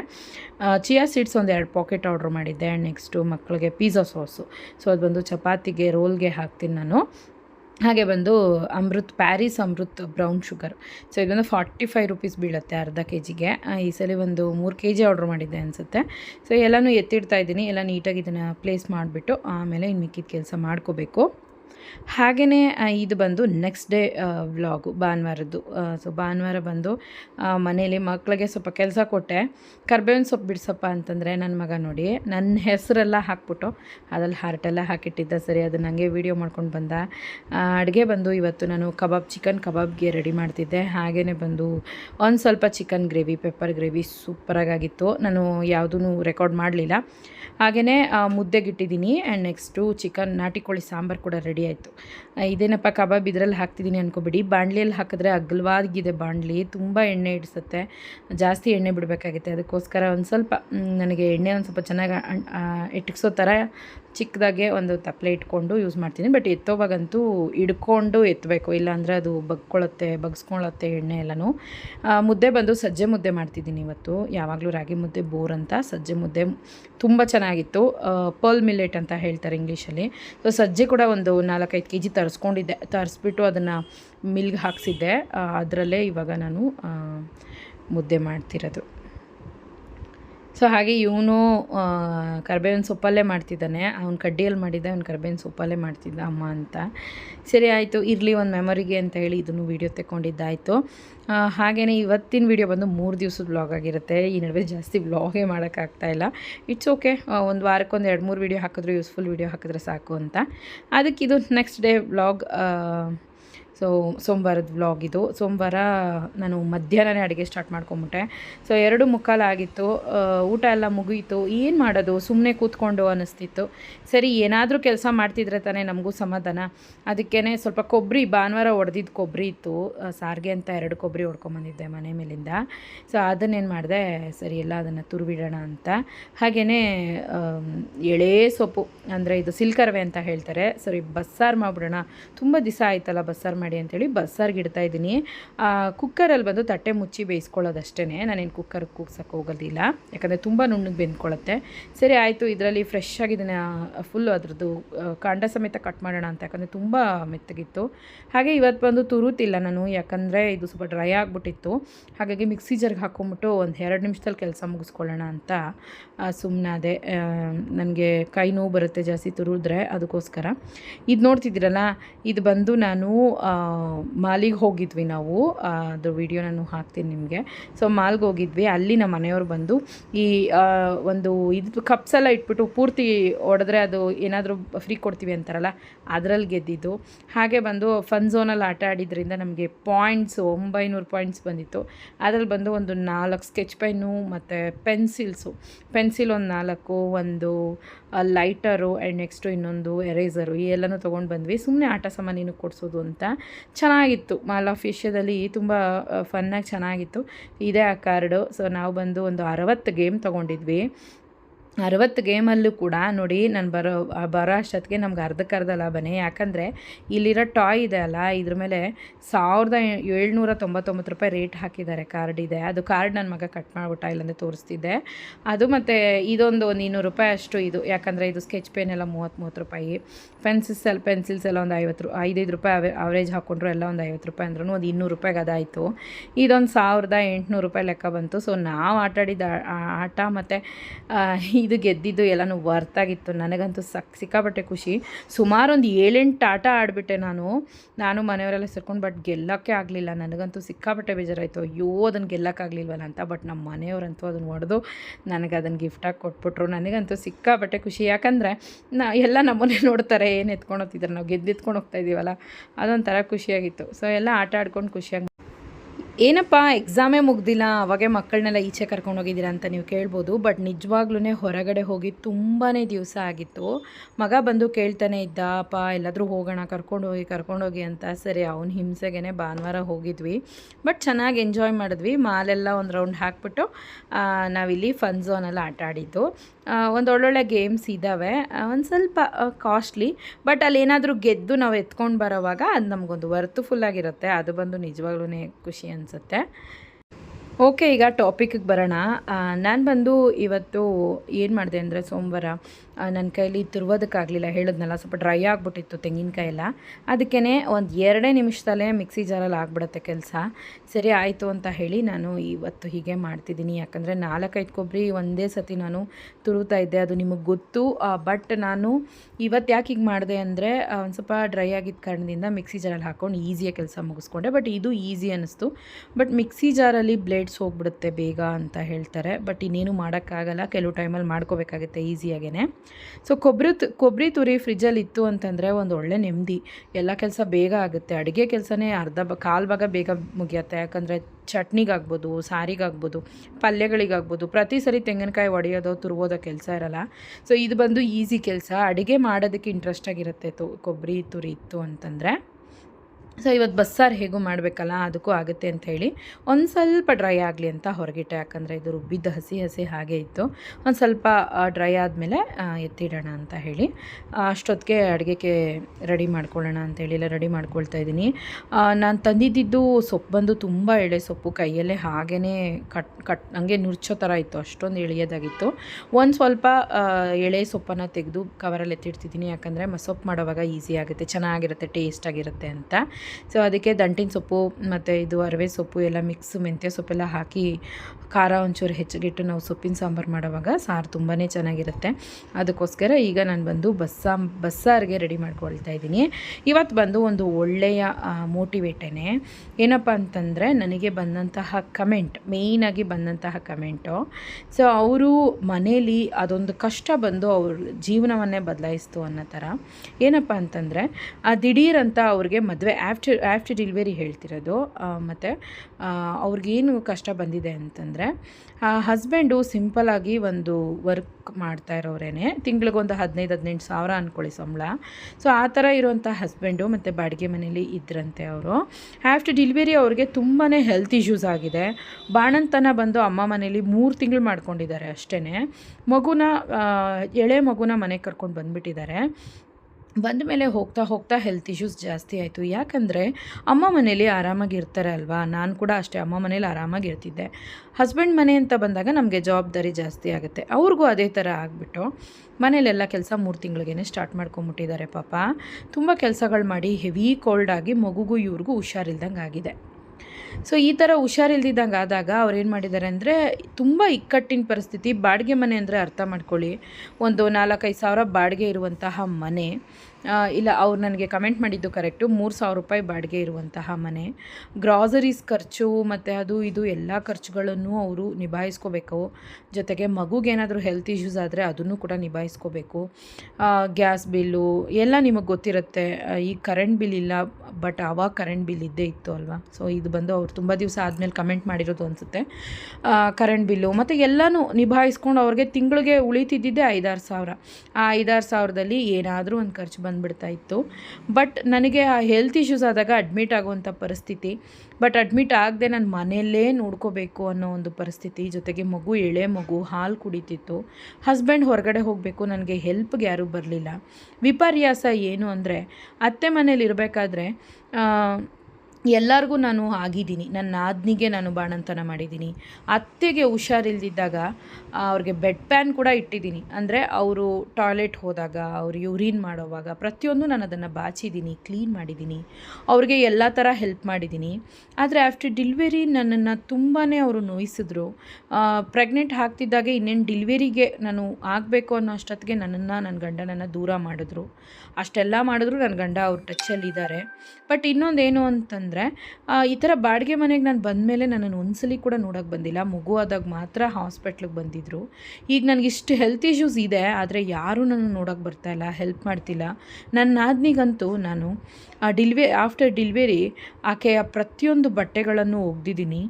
ಚಿಯಾ ಸೀಡ್ಸ್ ಒಂದು ಎರಡು ಪಾಕೆಟ್ ಆರ್ಡ್ರ್ ಮಾಡಿದ್ದೆ. ನೆಕ್ಸ್ಟು ಮಕ್ಕಳಿಗೆ ಪಿಜ್ಜಾ ಸಾಸು ಸೊ ಅದು ಬಂದು ಚಪಾತಿಗೆ ರೋಲ್ಗೆ ಹಾಕ್ತೀನಿ ನಾನು. ಹಾಗೆ ಬಂದು Amrit, Parry's Amrit brown sugar. So ಇದೊಂದು ಫಾರ್ಟಿ ಫೈವ್ ರುಪೀಸ್ ಬೀಳುತ್ತೆ ಅರ್ಧ ಕೆ ಜಿಗೆ ಈ ಸಲ ಒಂದು ಮೂರು ಕೆ ಜಿ ಆರ್ಡ್ರ್ ಮಾಡಿದ್ದೆ ಅನಿಸುತ್ತೆ. ಸೊ ಎಲ್ಲನೂ ಎತ್ತಿಡ್ತಾ ಇದ್ದೀನಿ. ಎಲ್ಲ ನೀಟಾಗಿ ಇದನ್ನು ಪ್ಲೇಸ್ ಮಾಡಿಬಿಟ್ಟು ಆಮೇಲೆ ಇನ್ನು ಮಿಕ್ಕಿದ ಕೆಲಸ ಮಾಡ್ಕೋಬೇಕು. ಹಾಗೆಯೇ ಇದು ಬಂದು ನೆಕ್ಸ್ಟ್ ಡೇ ವ್ಲಾಗು ಭಾನುವಾರದ್ದು. ಸೊ ಭಾನುವಾರ ಬಂದು ಮನೇಲಿ ಮಕ್ಕಳಿಗೆ ಸ್ವಲ್ಪ ಕೆಲಸ ಕೊಟ್ಟೆ. ಕರ್ಬೇವಿನ ಸೊಪ್ಪು ಬಿಡಿಸಪ್ಪ ಅಂತಂದರೆ ನನ್ನ ಮಗ ನೋಡಿ ನನ್ನ ಹೆಸರೆಲ್ಲ ಹಾಕ್ಬಿಟ್ಟು ಅದ್ರಲ್ಲಿ ಹಾರ್ಟೆಲ್ಲ ಹಾಕಿಟ್ಟಿದ್ದ. ಸರಿ ಅದು ನನಗೆ ವೀಡಿಯೋ ಮಾಡ್ಕೊಂಡು ಬಂದ. ಅಡುಗೆ ಬಂದು ಇವತ್ತು ನಾನು ಕಬಾಬ್ ಚಿಕನ್ ಕಬಾಬ್ಗೆ ರೆಡಿ ಮಾಡ್ತಿದ್ದೆ. ಹಾಗೆಯೇ ಬಂದು ಒಂದು ಸ್ವಲ್ಪ ಚಿಕನ್ ಗ್ರೇವಿ ಪೆಪ್ಪರ್ ಗ್ರೇವಿ ಸೂಪರಾಗಿತ್ತು ನಾನು ಯಾವುದೂ ರೆಕಾರ್ಡ್ ಮಾಡಲಿಲ್ಲ. ಹಾಗೆಯೇ ಮುದ್ದೆಗಿಟ್ಟಿದ್ದೀನಿ. ಆ್ಯಂಡ್ ನೆಕ್ಸ್ಟು ಚಿಕನ್, ನಾಟಿ ಕೋಳಿ ಸಾಂಬಾರು ಕೂಡ ರೆಡಿ ಆಯಿತು. ಇದೇನಪ್ಪ, ಕಬಾಬ್ ಇದರಲ್ಲಿ ಹಾಕ್ತಿದ್ದೀನಿ ಅಂದ್ಕೊಬೇಡಿ ಬಾಣಲಿಯಲ್ಲಿ ಹಾಕಿದ್ರೆ ಅಗಲವಾಗಿದೆ ಬಾಂಡ್ಲಿ ತುಂಬ ಎಣ್ಣೆ ಇಡಿಸುತ್ತೆ ಜಾಸ್ತಿ ಎಣ್ಣೆ ಬಿಡಬೇಕಾಗುತ್ತೆ. ಅದಕ್ಕೋಸ್ಕರ ಒಂದು ಸ್ವಲ್ಪ ನನಗೆ ಎಣ್ಣೆ ಒಂದು ಸ್ವಲ್ಪ ಚೆನ್ನಾಗಿ ಇಟ್ಟಿಸೋ ಥರ ಚಿಕ್ಕದಾಗೆ ಒಂದು ತಪ್ಪಲೆ ಇಟ್ಕೊಂಡು ಯೂಸ್ ಮಾಡ್ತೀನಿ. ಬಟ್ ಎತ್ತೋವಾಗಂತೂ ಹಿಡ್ಕೊಂಡು ಎತ್ತಬೇಕು ಇಲ್ಲಾಂದರೆ ಅದು ಬಗ್ಕೊಳ್ಳುತ್ತೆ, ಬಗ್ಸ್ಕೊಳ್ಳುತ್ತೆ ಎಣ್ಣೆ ಎಲ್ಲನೂ. ಮುದ್ದೆ ಬಂದು ಸಜ್ಜೆ ಮುದ್ದೆ ಮಾಡ್ತಿದ್ದೀನಿ ಇವತ್ತು. ಯಾವಾಗಲೂ ರಾಗಿ ಮುದ್ದೆ ಬೋರ್ ಅಂತ. ಸಜ್ಜೆ ಮುದ್ದೆ ತುಂಬ ಚೆನ್ನಾಗಿತ್ತು. ಪರ್ಲ್ ಮಿಲ್ಲೆಟ್ ಅಂತ ಹೇಳ್ತಾರೆ ಇಂಗ್ಲೀಷಲ್ಲಿ. ಸೊ ಸಜ್ಜೆ ಕೂಡ ಒಂದು ನಾಲ್ಕೈದು ಕೆ ಜಿ ತರಿಸ್ಕೊಂಡಿದ್ದೆ. ತರಿಸ್ಬಿಟ್ಟು ಅದನ್ನು ಮಿಲ್ಗೆ ಹಾಕ್ಸಿದ್ದೆ. ಅದರಲ್ಲೇ ಇವಾಗ ನಾನು ಮುದ್ದೆ ಮಾಡ್ತಿರೋದು. ಸೊ ಹಾಗೆ ಇವನು ಕರ್ಬೇವಿನ ಸೊಪ್ಪಲ್ಲೇ ಮಾಡ್ತಿದ್ದಾನೆ. ಅವ್ನು ಕಡ್ಡಿಯಲ್ಲಿ ಮಾಡಿದ್ದ, ಅವ್ನು ಕರ್ಬೇವಿನ ಸೊಪ್ಪಲ್ಲೇ ಮಾಡ್ತಿದ್ದ ಅಮ್ಮ ಅಂತ. ಸರಿ, ಆಯಿತು. ಇರಲಿ, ಒಂದು ಮೆಮೊರಿಗೆ ಅಂತ ಹೇಳಿ ಇದನ್ನು ವೀಡಿಯೋ ತೆಕ್ಕೊಂಡಿದ್ದಾಯಿತು. ಹಾಗೆಯೇ ಇವತ್ತಿನ ವೀಡಿಯೋ ಬಂದು ಮೂರು ದಿವಸದ ವ್ಲಾಗ್ ಆಗಿರುತ್ತೆ. ಈ ನಡುವೆ ಜಾಸ್ತಿ ವ್ಲಾಗೇ ಮಾಡೋಕ್ಕಾಗ್ತಾಯಿಲ್ಲ ಇಟ್ಸ್ ಓಕೆ ಒಂದು ವಾರಕ್ಕೊಂದು ಎರಡು ಮೂರು ವೀಡಿಯೋ ಹಾಕಿದ್ರೆ ಯೂಸ್ಫುಲ್ ವೀಡಿಯೋ ಹಾಕಿದ್ರೆ ಸಾಕು ಅಂತ. ಅದಕ್ಕೆ ಇದು ನೆಕ್ಸ್ಟ್ ಡೇ ವ್ಲಾಗ್ ಸೊ ಸೋಮವಾರದ ವ್ಲಾಗ್ ಇದು. ಸೋಮವಾರ ನಾನು ಮಧ್ಯಾಹ್ನನೇ ಅಡುಗೆ ಸ್ಟಾರ್ಟ್ ಮಾಡ್ಕೊಂಬಿಟ್ಟೆ. ಸೊ ಎರಡು ಮುಕ್ಕಾಲು ಆಗಿತ್ತು. ಊಟ ಎಲ್ಲ ಮುಗೀತು. ಏನು ಮಾಡೋದು? ಸುಮ್ಮನೆ ಕೂತ್ಕೊಂಡು ಅನ್ನಿಸ್ತಿತ್ತು ಸರಿ, ಏನಾದರೂ ಕೆಲಸ ಮಾಡ್ತಿದ್ರೆ ತಾನೇ ನಮಗೂ ಸಮಾಧಾನ. ಅದಕ್ಕೇ ಸ್ವಲ್ಪ ಕೊಬ್ಬರಿ ಭಾನುವಾರ ಒಡೆದಿದ್ದು ಕೊಬ್ಬರಿ ಇತ್ತು. ಸಾರಿಗೆ ಅಂತ ಎರಡು ಕೊಬ್ಬರಿ ಹೊಡ್ಕೊಂಬಂದಿದ್ದೆ ಮನೆ ಮೇಲಿಂದ. ಸೊ ಅದನ್ನೇನು ಮಾಡಿದೆ, ಸರಿ, ಎಲ್ಲ ಅದನ್ನು ತುರುಬಿಡೋಣ ಅಂತ. ಹಾಗೆಯೇ ಎಳೆ ಸೊಪ್ಪು, ಅಂದರೆ ಇದು ಸಿಲ್ಕರ್ವೆ ಅಂತ ಹೇಳ್ತಾರೆ. ಸರಿ, ಬಸ್ಸಾರು ಮಾಡಿಬಿಡೋಣ. ತುಂಬ ದಿವಸ ಆಯ್ತಲ್ಲ ಬಸ್ಸಾರು ಮಾಡಿ ಅಂತೇಳಿ ಬಸ್ಸಾರಿಗೆ ಇಡ್ತಾ ಇದ್ದೀನಿ. ಕುಕ್ಕರಲ್ಲಿ ಬಂದು ತಟ್ಟೆ ಮುಚ್ಚಿ ಬೇಯಿಸ್ಕೊಳ್ಳೋದಷ್ಟೇ ನಾನೇನು ಕುಕ್ಕರ್ಗೆ ಕೂಗ್ಸೋಕ್ಕೆ ಹೋಗೋದಿಲ್ಲ. ಯಾಕಂದರೆ ತುಂಬ ನುಣ್ಣಗೆ ಬೆಂದ್ಕೊಳ್ಳುತ್ತೆ. ಸರಿ, ಆಯಿತು. ಇದರಲ್ಲಿ ಫ್ರೆಶ್ ಆಗಿ ಇದನ್ನು ಫುಲ್ಲು ಅದರದ್ದು ಕಾಂಡ ಸಮೇತ ಕಟ್ ಮಾಡೋಣ ಅಂತ. ಯಾಕಂದರೆ ತುಂಬ ಮೆತ್ತಗಿತ್ತು. ಹಾಗೆ ಇವತ್ತು ಬಂದು ತುರುತಿಲ್ಲ ನಾನು. ಯಾಕಂದರೆ ಇದು ಸ್ವಲ್ಪ ಡ್ರೈ ಆಗಿಬಿಟ್ಟಿತ್ತು. ಹಾಗಾಗಿ ಮಿಕ್ಸಿ ಜರ್ಗೆ ಹಾಕ್ಕೊಂಬಿಟ್ಟು ಒಂದು ಎರಡು ನಿಮಿಷದಲ್ಲಿ ಕೆಲಸ ಮುಗಿಸ್ಕೊಳ್ಳೋಣ ಅಂತ ಸುಮ್ಮನಾದೆ ನನಗೆ ಕೈ ನೋವು ಬರುತ್ತೆ ಜಾಸ್ತಿ ತುರಿದ್ರೆ, ಅದಕ್ಕೋಸ್ಕರ. ಇದು ನೋಡ್ತಿದ್ದೀರಲ್ಲ, ಇದು ಬಂದು ನಾನು ಮಾಲಿಗೆ ಹೋಗಿದ್ವಿ ನಾವು. ಅದು ವಿಡಿಯೋ ನಾನು ಹಾಕ್ತೀನಿ ನಿಮಗೆ. ಸೊ ಮಾಲ್ಗೆ ಹೋಗಿದ್ವಿ. ಅಲ್ಲಿ ನಮ್ಮ ಮನೆಯವ್ರು ಬಂದು ಈ ಒಂದು ಇದು ಕಪ್ಸ್ ಎಲ್ಲ ಇಟ್ಬಿಟ್ಟು ಪೂರ್ತಿ ಹೊಡೆದ್ರೆ ಅದು ಏನಾದರೂ ಫ್ರೀ ಕೊಡ್ತೀವಿ ಅಂತಾರಲ್ಲ ಅದರಲ್ಲಿ ಗೆದ್ದಿದ್ದು. ಹಾಗೆ ಬಂದು ಫನ್ ಝೋನಲ್ಲಿ ಆಟ ಆಡಿದ್ರಿಂದ ನಮಗೆ ಪಾಯಿಂಟ್ಸು ಒಂಬೈನೂರು ಪಾಯಿಂಟ್ಸ್ ಬಂದಿತ್ತು. ಅದರಲ್ಲಿ ಬಂದು ಒಂದು ನಾಲ್ಕು ಸ್ಕೆಚ್ ಪೆನ್ನು ಮತ್ತು ಪೆನ್ಸಿಲ್ಸು ಪೆನ್ಸಿಲ್ ಒಂದು ನಾಲ್ಕು, ಒಂದು ಲೈಟರು ಆ್ಯಂಡ್ ನೆಕ್ಸ್ಟು ಇನ್ನೊಂದು ಎರೇಸರು ಈ ಎಲ್ಲನೂ ತೊಗೊಂಡು ಬಂದ್ವಿ. ಸುಮ್ಮನೆ ಆಟ ಸಾಮಾನಿನ ಕೊಡಿಸೋದು ಅಂತ. ಚೆನ್ನಾಗಿತ್ತು. ಮಾಲ್ ಆಫ್ ಏಷ್ಯಾದಲ್ಲಿ ತುಂಬ ಫನ್ನಾಗಿ ಚೆನ್ನಾಗಿತ್ತು. ಇದೇ ಆ ಕಾರ್ಡು ಸೊ ನಾವು ಬಂದು ಒಂದು ಅರವತ್ತು ಗೇಮ್ ತೊಗೊಂಡಿದ್ವಿ. ಅರವತ್ತು ಗೇಮಲ್ಲೂ ಕೂಡ ನೋಡಿ ನಾನು ಬರೋ ಬರೋ ಅಷ್ಟೊತ್ತಿಗೆ ನಮ್ಗೆ ಅರ್ಧಕ್ಕರ್ಧ ಲಾಭನೇ. ಯಾಕಂದರೆ ಇಲ್ಲಿರೋ ಟಾಯ್ ಇದೆ ಅಲ್ಲ, ಇದ್ರ ಮೇಲೆ ಸಾವಿರದ ಏಳ್ನೂರ ತೊಂಬತ್ತೊಂಬತ್ತು ರೂಪಾಯಿ ರೇಟ್ ಹಾಕಿದ್ದಾರೆ ಕಾರ್ಡ್ ಇದೆ. ಅದು ಕಾರ್ಡ್ ನನ್ನ ಮಗ ಕಟ್ ಮಾಡಿಬಿಟ್ಟ ಇಲ್ಲಾಂದರೆ ತೋರಿಸ್ತಿದ್ದೆ. ಅದು ಮತ್ತು ಇದೊಂದು ಒಂದು ಇನ್ನೂರು ರೂಪಾಯಿ ಅಷ್ಟು ಇದು. ಯಾಕಂದರೆ ಇದು ಸ್ಕೆಚ್ ಪೆನ್ ಎಲ್ಲ ಮೂವತ್ತು ಮೂವತ್ತು ರೂಪಾಯಿ. ಪೆನ್ಸಿಲ್ಸ್ ಎಲ್ಲ ಪೆನ್ಸಿಲ್ಸ್ ಎಲ್ಲ ಒಂದು ಐವತ್ತು ರೂ, ಐದೈದು ರೂಪಾಯಿ ಅವೇ, ಅವರೇಜ್ ಹಾಕ್ಕೊಂಡ್ರು ಎಲ್ಲ ಒಂದು ಐವತ್ತು ರೂಪಾಯಿ ಅಂದ್ರೂ ಒಂದು ಇನ್ನೂರು ರೂಪಾಯಿಗೆ ಅದಾಯಿತು. ಇದೊಂದು ಸಾವಿರದ ಎಂಟುನೂರು ರೂಪಾಯಿ ಲೆಕ್ಕ ಬಂತು. ಸೊ ನಾವು ಆಟಾಡಿದ ಆಟ ಮತ್ತು ಇದು ಗೆದ್ದಿದ್ದು ಎಲ್ಲನೂ ವರ್ತಾಗಿತ್ತು. ನನಗಂತೂ ಸಕ್, ಸಿಕ್ಕಾಪಟ್ಟೆ ಖುಷಿ. ಸುಮಾರು ಒಂದು ಏಳೆಂಟು ಆಟ ಆಡಿಬಿಟ್ಟೆ ನಾನು. ನಾನು ಮನೆಯವರೆಲ್ಲ ಸೇರ್ಕೊಂಡು, ಬಟ್ ಗೆಲ್ಲೋಕ್ಕೆ ಆಗಲಿಲ್ಲ. ನನಗಂತೂ ಸಿಕ್ಕಾಪಟ್ಟೆ ಬೇಜಾರಾಯಿತು. ಅಯ್ಯೋ ಅದನ್ನು ಗೆಲ್ಲಕ್ಕಾಗಲಿಲ್ವಲ್ಲ ಅಂತ. ಬಟ್ ನಮ್ಮ ಮನೆಯವರಂತೂ ಅದನ್ನು ಹೊಡೆದು ನನಗೆ ಅದನ್ನು ಗಿಫ್ಟಾಗಿ ಕೊಟ್ಬಿಟ್ರು. ನನಗಂತೂ ಸಿಕ್ಕಾಪಟ್ಟೆ ಖುಷಿ. ಯಾಕಂದರೆ ನಾ, ಎಲ್ಲ ನಮ್ಮನೆ ನೋಡ್ತಾರೆ, ಏನು ಎತ್ಕೊಂಡು ಹೋಗ್ತಿದ್ದಾರೆ ನಾವು ಗೆದ್ದೆತ್ಕೊಂಡು ಹೋಗ್ತಾ ಇದೀವಲ್ಲ. ಅದೊಂಥರ ಖುಷಿಯಾಗಿತ್ತು. ಸೊ, ಎಲ್ಲ ಆಟ ಆಡ್ಕೊಂಡು ಖುಷಿಯಾಗಿ ಏನಪ್ಪ ಎಕ್ಸಾಮೇ ಮುಗ್ದಿಲ್ಲ, ಅವಾಗೆ ಮಕ್ಕಳನ್ನೆಲ್ಲ ಈಚೆ ಕರ್ಕೊಂಡು ಹೋಗಿದ್ದೀರಾ ಅಂತ ನೀವು ಕೇಳ್ಬೋದು ಬಟ್ ನಿಜವಾಗ್ಲೂ ಹೊರಗಡೆ ಹೋಗಿ ತುಂಬಾ ದಿವಸ ಆಗಿತ್ತು. ಮಗ ಬಂದು ಕೇಳ್ತಾನೆ ಇದ್ದ, ಅಪ್ಪ, ಎಲ್ಲಾದರೂ ಹೋಗೋಣ ಕರ್ಕೊಂಡೋಗಿ ಕರ್ಕೊಂಡೋಗಿ ಅಂತ. ಸರಿ, ಅವ್ನ ಹಿಂಸೆಗೆ ಭಾನುವಾರ ಹೋಗಿದ್ವಿ. ಬಟ್ ಚೆನ್ನಾಗಿ ಎಂಜಾಯ್ ಮಾಡಿದ್ವಿ. ಮಾಲೆಲ್ಲ ಒಂದು ರೌಂಡ್ ಹಾಕ್ಬಿಟ್ಟು ನಾವಿಲ್ಲಿ ಫನ್ ಝೋನೆಲ್ಲ ಆಟ ಆಡಿದ್ದು ಒಂದು ಒಳ್ಳೊಳ್ಳೆ ಗೇಮ್ಸ್ ಇದ್ದಾವೆ ಒಂದು ಸ್ವಲ್ಪ ಕಾಸ್ಟ್ಲಿ ಬಟ್ ಅಲ್ಲಿ ಏನಾದರೂ ಗೆದ್ದು ನಾವು ಎತ್ಕೊಂಡು ಬರೋವಾಗ ಅದು ನಮಗೊಂದು ವರ್ತುಫುಲ್ ಆಗಿರುತ್ತೆ. ಅದು ಬಂದು ನಿಜವಾಗ್ಲೂ ಖುಷಿ ಅನಿಸುತ್ತೆ. ಓಕೆ, ಈಗ ಟಾಪಿಕ್ಗೆ ಬರೋಣ. ನಾನು ಬಂದು ಇವತ್ತು ಏನು ಮಾಡಿದೆ ಅಂದರೆ ಸೋಮವಾರ ನನ್ನ ಕೈಲಿ ತಿರುವೋದಕ್ಕಾಗಲಿಲ್ಲ, ಹೇಳಿದ್ನಲ್ಲ, ಸ್ವಲ್ಪ ಡ್ರೈ ಆಗಿಬಿಟ್ಟಿತ್ತು ತೆಂಗಿನಕಾಯಿ ಎಲ್ಲ ಅದಕ್ಕೇ ಒಂದು ಎರಡೇ ನಿಮಿಷದಲ್ಲೇ ಮಿಕ್ಸಿ ಜಾರಲ್ಲಿ ಆಗಿಬಿಡುತ್ತೆ ಕೆಲಸ. ಸರಿ, ಆಯಿತು ಅಂತ ಹೇಳಿ ನಾನು ಇವತ್ತು ಹೀಗೆ ಮಾಡ್ತಿದ್ದೀನಿ. ಯಾಕಂದರೆ ನಾಲ್ಕೈದು ಕೊಬ್ಬರಿ ಒಂದೇ ಸತಿ ನಾನು ತುರುತಾ ಇದ್ದೆ, ಅದು ನಿಮಗೆ ಗೊತ್ತು. ಬಟ್ ನಾನು ಇವತ್ತು ಯಾಕೆ ಹೀಗೆ ಮಾಡಿದೆ ಅಂದರೆ ಒಂದು ಸ್ವಲ್ಪ ಡ್ರೈ ಆಗಿದ್ದ ಕಾರಣದಿಂದ ಮಿಕ್ಸಿ ಜಾರಲ್ಲಿ ಹಾಕ್ಕೊಂಡು ಈಸಿಯಾಗಿ ಕೆಲಸ ಮುಗಿಸ್ಕೊಂಡೆ. ಬಟ್ ಇದು ಈಸಿ ಅನ್ನಿಸ್ತು ಬಟ್ ಮಿಕ್ಸಿ ಜಾರಲ್ಲಿ ಬ್ಲೇಡ್ಸ್ ಹೋಗ್ಬಿಡುತ್ತೆ ಬೇಗ ಅಂತ ಹೇಳ್ತಾರೆ. ಬಟ್ ಇನ್ನೇನು ಮಾಡೋಕ್ಕಾಗಲ್ಲ. ಕೆಲವು ಟೈಮಲ್ಲಿ ಮಾಡ್ಕೋಬೇಕಾಗುತ್ತೆ ಈಸಿಯಾಗೇ ಸೊ ಕೊಬ್ಬರಿ ಕೊಬ್ಬರಿ ತುರಿ ಫ್ರಿಜ್ಜಲ್ಲಿ ಇತ್ತು ಅಂತಂದರೆ ಒಂದು ಒಳ್ಳೆ ನೆಮ್ಮದಿ. ಎಲ್ಲ ಕೆಲಸ ಬೇಗ ಆಗುತ್ತೆ. ಅಡುಗೆ ಕೆಲಸನೇ ಅರ್ಧ ಬ, ಕಾಲು ಭಾಗ ಬೇಗ ಮುಗಿಯುತ್ತೆ. ಯಾಕಂದರೆ ಚಟ್ನಿಗಾಗ್ಬೋದು, ಸಾರಿಗಾಗ್ಬೋದು, ಪಲ್ಯಗಳಿಗಾಗ್ಬೋದು, ಪ್ರತಿ ಸರಿ ತೆಂಗಿನಕಾಯಿ ಒಡೆಯೋದು, ತುರುವೋದೋ ಕೆಲಸ ಇರಲ್ಲ. ಸೊ ಇದು ಬಂದು ಈಸಿ ಕೆಲಸ. ಅಡುಗೆ ಮಾಡೋದಕ್ಕೆ ಇಂಟ್ರೆಸ್ಟಾಗಿರುತ್ತೆ ತು, ಕೊಬ್ಬರಿ ತುರಿ ಇತ್ತು ಅಂತಂದರೆ. ಸೊ ಇವತ್ತು ಬಸ್ಸಾರು ಹೇಗೂ ಮಾಡಬೇಕಲ್ಲ, ಅದಕ್ಕೂ ಆಗುತ್ತೆ ಅಂತ ಹೇಳಿ ಒಂದು ಸ್ವಲ್ಪ ಡ್ರೈ ಆಗಲಿ ಅಂತ ಹೊರಗಿಟ್ಟೆ. ಯಾಕಂದರೆ ಇದು ರುಬ್ಬಿದ್ದ ಹಸಿ ಹಸಿ ಹಾಗೆ ಇತ್ತು. ಒಂದು ಸ್ವಲ್ಪ ಡ್ರೈ ಆದಮೇಲೆ ಎತ್ತಿಡೋಣ ಅಂತ ಹೇಳಿ ಅಷ್ಟೊತ್ತಿಗೆ ಅಡುಗೆಗೆ ರೆಡಿ ಮಾಡ್ಕೊಳ್ಳೋಣ ಅಂತೇಳಿ ಎಲ್ಲ ರೆಡಿ ಮಾಡ್ಕೊಳ್ತಾ ಇದ್ದೀನಿ. ನಾನು ತಂದಿದ್ದಿದ್ದು ಸೊಪ್ಪು ಬಂದು ತುಂಬ ಎಳೆ ಸೊಪ್ಪು, ಕೈಯಲ್ಲೇ ಹಾಗೇ ಕಟ್ ಕಟ್, ಹಂಗೆ ನುರ್ಚೋ ಥರ ಇತ್ತು. ಅಷ್ಟೊಂದು ಎಳೆಯೋದಾಗಿತ್ತು. ಒಂದು ಸ್ವಲ್ಪ ಎಳೆ ಸೊಪ್ಪನ್ನು ತೆಗೆದು ಕವರಲ್ಲಿ ಎತ್ತಿಡ್ತಿದ್ದೀನಿ. ಯಾಕಂದರೆ ಮಸೊಪ್ಪು ಮಾಡೋವಾಗ ಈಸಿ ಆಗುತ್ತೆ, ಚೆನ್ನಾಗಿರುತ್ತೆ ಟೇಸ್ಟಾಗಿರುತ್ತೆ ಅಂತ. ಸೊ ಅದಕ್ಕೆ ದಂಟಿನ ಸೊಪ್ಪು ಮತ್ತು ಇದು ಅರವೆ ಸೊಪ್ಪು ಎಲ್ಲ ಮಿಕ್ಸ್ ಮೆಂತ್ಯ ಸೊಪ್ಪೆಲ್ಲ ಹಾಕಿ ಖಾರ ಒಂಚೂರು ಹೆಚ್ಚಿಗಿಟ್ಟು ನಾವು ಸೊಪ್ಪಿನ ಸಾಂಬಾರು ಮಾಡೋವಾಗ ಸಾರು ತುಂಬಾ ಚೆನ್ನಾಗಿರುತ್ತೆ. ಅದಕ್ಕೋಸ್ಕರ ಈಗ ನಾನು ಬಂದು ಬಸ್ಸಾಂ ಬಸ್ಸಾರಿಗೆ ರೆಡಿ ಮಾಡ್ಕೊಳ್ತಾ ಇದ್ದೀನಿ. ಇವತ್ತು ಬಂದು ಒಂದು ಒಳ್ಳೆಯ ಮೋಟಿವೇಟೇ ಏನಪ್ಪ ಅಂತಂದರೆ ನನಗೆ ಬಂದಂತಹ ಕಮೆಂಟ್ ಮೇಯ್ನಾಗಿ ಬಂದಂತಹ ಕಮೆಂಟು ಸೊ ಅವರು ಮನೇಲಿ ಅದೊಂದು ಕಷ್ಟ ಬಂದು ಅವ್ರ ಜೀವನವನ್ನೇ ಬದಲಾಯಿಸ್ತು ಅನ್ನೋ ಥರ. ಏನಪ್ಪ ಅಂತಂದರೆ, ಆ ದಿಢೀರಂತ ಅವ್ರಿಗೆ ಮದುವೆ ಆಫ್ಟರ್ ಆಫ್ಟರ್ ಡಿಲಿವರಿ ಹೇಳ್ತಿರೋದು. ಮತ್ತು ಅವ್ರಿಗೇನು ಕಷ್ಟ ಬಂದಿದೆ ಅಂತಂದರೆ ಹಸ್ಬೆಂಡು ಸಿಂಪಲಾಗಿ ಒಂದು ವರ್ಕ್ ಮಾಡ್ತಾ ಇರೋರೇನೆ. ತಿಂಗಳಿಗೊಂದು ಹದಿನೈದು, ಹದಿನೆಂಟು ಸಾವಿರ ಅಂದ್ಕೊಳ್ಳಿ ಸಂಬಳ. ಸೊ ಆ ಥರ ಇರುವಂಥ ಹಸ್ಬೆಂಡು ಮತ್ತು ಬಾಡಿಗೆ ಮನೇಲಿ ಇದ್ರಂತೆ ಅವರು. ಆಫ್ಟರ್ ಡಿಲಿವರಿ ಅವ್ರಿಗೆ ತುಂಬಾ ಹೆಲ್ತ್ ಇಶ್ಯೂಸ್ ಆಗಿದೆ. ಬಾಣಂತನ ಬಂದು ಅಮ್ಮ ಮನೇಲಿ ಮೂರು ತಿಂಗಳು ಮಾಡ್ಕೊಂಡಿದ್ದಾರೆ ಅಷ್ಟೇ ಮಗುನ ಎಳೆ ಮಗುನ ಮನೆಗೆ ಕರ್ಕೊಂಡು ಬಂದುಬಿಟ್ಟಿದ್ದಾರೆ. ಬಂದ ಮೇಲೆ ಹೋಗ್ತಾ ಹೋಗ್ತಾ ಹೆಲ್ತ್ ಇಶ್ಯೂಸ್ ಜಾಸ್ತಿ ಆಯಿತು. ಯಾಕಂದರೆ ಅಮ್ಮ ಮನೇಲಿ ಆರಾಮಾಗಿರ್ತಾರೆ ಅಲ್ವಾ? ನಾನು ಕೂಡ ಅಷ್ಟೇ ಅಮ್ಮ ಮನೇಲಿ ಆರಾಮಾಗಿರ್ತಿದ್ದೆ ಹಸ್ಬೆಂಡ್ ಮನೆ ಅಂತ ಬಂದಾಗ ನಮಗೆ ಜವಾಬ್ದಾರಿ ಜಾಸ್ತಿ ಆಗುತ್ತೆ. ಅವ್ರಿಗೂ ಅದೇ ಥರ ಆಗಿಬಿಟ್ಟು ಮನೇಲೆಲ್ಲ ಕೆಲಸ ಮೂರು ತಿಂಗಳಿಗೇ ಸ್ಟಾರ್ಟ್ ಮಾಡ್ಕೊಂಬಿಟ್ಟಿದ್ದಾರೆ ಪಾಪ. ತುಂಬ ಕೆಲಸಗಳು ಮಾಡಿ ಹೆವಿ ಕೋಲ್ಡ್ ಆಗಿ ಮಗುಗೂ ಇವ್ರಿಗೂ ಹುಷಾರಿಲ್ದಂಗೆ ಆಗಿದೆ. ಸೊ ಈ ಥರ ಹುಷಾರಿಲ್ದಿದ್ದಂಗೆ ಆದಾಗ ಅವ್ರು ಏನು ಮಾಡಿದ್ದಾರೆ ಅಂದರೆ ತುಂಬ ಇಕ್ಕಟ್ಟಿನ ಪರಿಸ್ಥಿತಿ. ಬಾಡಿಗೆ ಮನೆ ಅಂದರೆ ಅರ್ಥ ಮಾಡ್ಕೊಳ್ಳಿ. ಒಂದು ನಾಲ್ಕೈದು ಸಾವಿರ ಬಾಡಿಗೆ ಇರುವಂತಹ ಮನೆ ಇಲ್ಲ, ಅವ್ರು ನನಗೆ ಕಮೆಂಟ್ ಮಾಡಿದ್ದು ಕರೆಕ್ಟು ಮೂರು ಸಾವಿರ ರೂಪಾಯಿ ಬಾಡಿಗೆ ಇರುವಂತಹ ಮನೆ. ಗ್ರಾಸರೀಸ್ ಖರ್ಚು ಮತ್ತು ಅದು ಇದು ಎಲ್ಲ ಖರ್ಚುಗಳನ್ನು ಅವರು ನಿಭಾಯಿಸ್ಕೋಬೇಕು. ಜೊತೆಗೆ ಮಗುಗೇನಾದರೂ ಹೆಲ್ತ್ ಇಶ್ಯೂಸ್ ಆದರೆ ಅದನ್ನು ಕೂಡ ನಿಭಾಯಿಸ್ಕೋಬೇಕು. ಗ್ಯಾಸ್ ಬಿಲ್ಲು ಎಲ್ಲ ನಿಮಗೆ ಗೊತ್ತಿರುತ್ತೆ. ಈ ಕರೆಂಟ್ ಬಿಲ್ ಇಲ್ಲ ಬಟ್ ಆವಾಗ ಕರೆಂಟ್ ಬಿಲ್ ಇದ್ದೇ ಇತ್ತು ಅಲ್ವಾ? ಸೊ ಇದು ಬಂದು ಅವ್ರು ತುಂಬ ದಿವಸ ಆದಮೇಲೆ ಕಮೆಂಟ್ ಮಾಡಿರೋದು ಅನಿಸುತ್ತೆ. ಕರೆಂಟ್ ಬಿಲ್ಲು ಮತ್ತು ಎಲ್ಲನೂ ನಿಭಾಯಿಸ್ಕೊಂಡು ಅವ್ರಿಗೆ ತಿಂಗಳಿಗೆ ಉಳಿತಿದ್ದಿದ್ದೆ ಐದಾರು ಸಾವಿರ. ಆ ಐದಾರು ಸಾವಿರದಲ್ಲಿ ಏನಾದರೂ ಒಂದು ಖರ್ಚು ಬಂದುಬಿಡ್ತಾ ಇತ್ತು. ಬಟ್ ನನಗೆ ಆ ಹೆಲ್ತ್ ಇಶ್ಯೂಸ್ ಆದಾಗ ಅಡ್ಮಿಟ್ ಆಗುವಂಥ ಪರಿಸ್ಥಿತಿ ಬಟ್ ಅಡ್ಮಿಟ್ ಆಗದೆ ನಾನು ಮನೆಯಲ್ಲೇ ನೋಡ್ಕೋಬೇಕು ಅನ್ನೋ ಒಂದು ಪರಿಸ್ಥಿತಿ, ಜೊತೆಗೆ ಮಗು, ಎಳೆ ಮಗು, ಹಾಲು ಕುಡಿತಿತ್ತು. ಹಸ್ಬೆಂಡ್ ಹೊರಗಡೆ ಹೋಗಬೇಕು, ನನಗೆ ಹೆಲ್ಪ್ಗೆ ಯಾರೂ ಬರಲಿಲ್ಲ. ವಿಪರ್ಯಾಸ ಏನು ಅಂದರೆ, ಅತ್ತೆ ಮನೇಲಿ ಇರಬೇಕಾದ್ರೆ ಎಲ್ಲರಿಗೂ ನಾನು ಆಗಿದ್ದೀನಿ. ನನ್ನ ನಾದ್ನಿಗೆ ನಾನು ಬಾಣಂತನ ಮಾಡಿದ್ದೀನಿ. ಅತ್ತೆಗೆ ಹುಷಾರಿಲ್ದಿದ್ದಾಗ ಅವ್ರಿಗೆ ಬೆಡ್ ಪ್ಯಾನ್ ಕೂಡ ಇಟ್ಟಿದ್ದೀನಿ. ಅಂದರೆ ಅವರು ಟಾಯ್ಲೆಟ್ ಹೋದಾಗ, ಅವರು ಯೂರಿನ್ ಮಾಡೋವಾಗ ಪ್ರತಿಯೊಂದು ನಾನು ಅದನ್ನು ಬಾಚಿದ್ದೀನಿ, ಕ್ಲೀನ್ ಮಾಡಿದ್ದೀನಿ. ಅವ್ರಿಗೆ ಎಲ್ಲ ಥರ ಹೆಲ್ಪ್ ಮಾಡಿದ್ದೀನಿ. ಆದರೆ ಆಫ್ಟರ್ ಡಿಲ್ವರಿ ನನ್ನನ್ನು ತುಂಬಾ ಅವರು ನೋಯಿಸಿದ್ರು. ಪ್ರೆಗ್ನೆಂಟ್ ಆಗ್ತಿದ್ದಾಗೆ ಇನ್ನೇನು ಡಿಲ್ವರಿಗೆ ನಾನು ಆಗಬೇಕು ಅನ್ನೋ ಅಷ್ಟೊತ್ತಿಗೆ ನನ್ನನ್ನು ನನ್ನ ಗಂಡನನ್ನು ದೂರ ಮಾಡಿದ್ರು. ಅಷ್ಟೆಲ್ಲ ಮಾಡಿದ್ರು ನನ್ನ ಗಂಡ ಅವ್ರ ಟಚ್ಚಲ್ಲಿದ್ದಾರೆ ಬಟ್ ಇನ್ನೊಂದೇನು ಅಂತಂದರೆ ಈ ಥರ ಬಾಡಿಗೆ ಮನೆಗೆ ನಾನು ಬಂದ ಮೇಲೆ ನನ್ನನ್ನು ಒಂದ್ಸಲಿ ಕೂಡ ನೋಡೋಕ್ಕೆ ಬಂದಿಲ್ಲ. ಮಗು ಆದಾಗ ಮಾತ್ರ ಹಾಸ್ಪಿಟ್ಲಿಗೆ ಬಂದಿದ್ದರು ಈಗ ನನಗೆ ಇಷ್ಟು ಹೆಲ್ತ್ ಇಶ್ಯೂಸ್ ಇದೆ, ಆದರೆ ಯಾರೂ ನನ್ನ ಬರ್ತಾ ಬರ್ತಾಯಿಲ್ಲ ಹೆಲ್ಪ್ ಮಾಡ್ತಿಲ್ಲ. ನನ್ನ ನಾದ್ನಿಗಂತೂ ನಾನು ಡಿಲ್ವೆ ಆಫ್ಟರ್ ಡಿಲ್ವರಿ ಆಕೆಯ ಪ್ರತಿಯೊಂದು ಬಟ್ಟೆಗಳನ್ನು ಒಗ್ದಿದ್ದೀನಿ.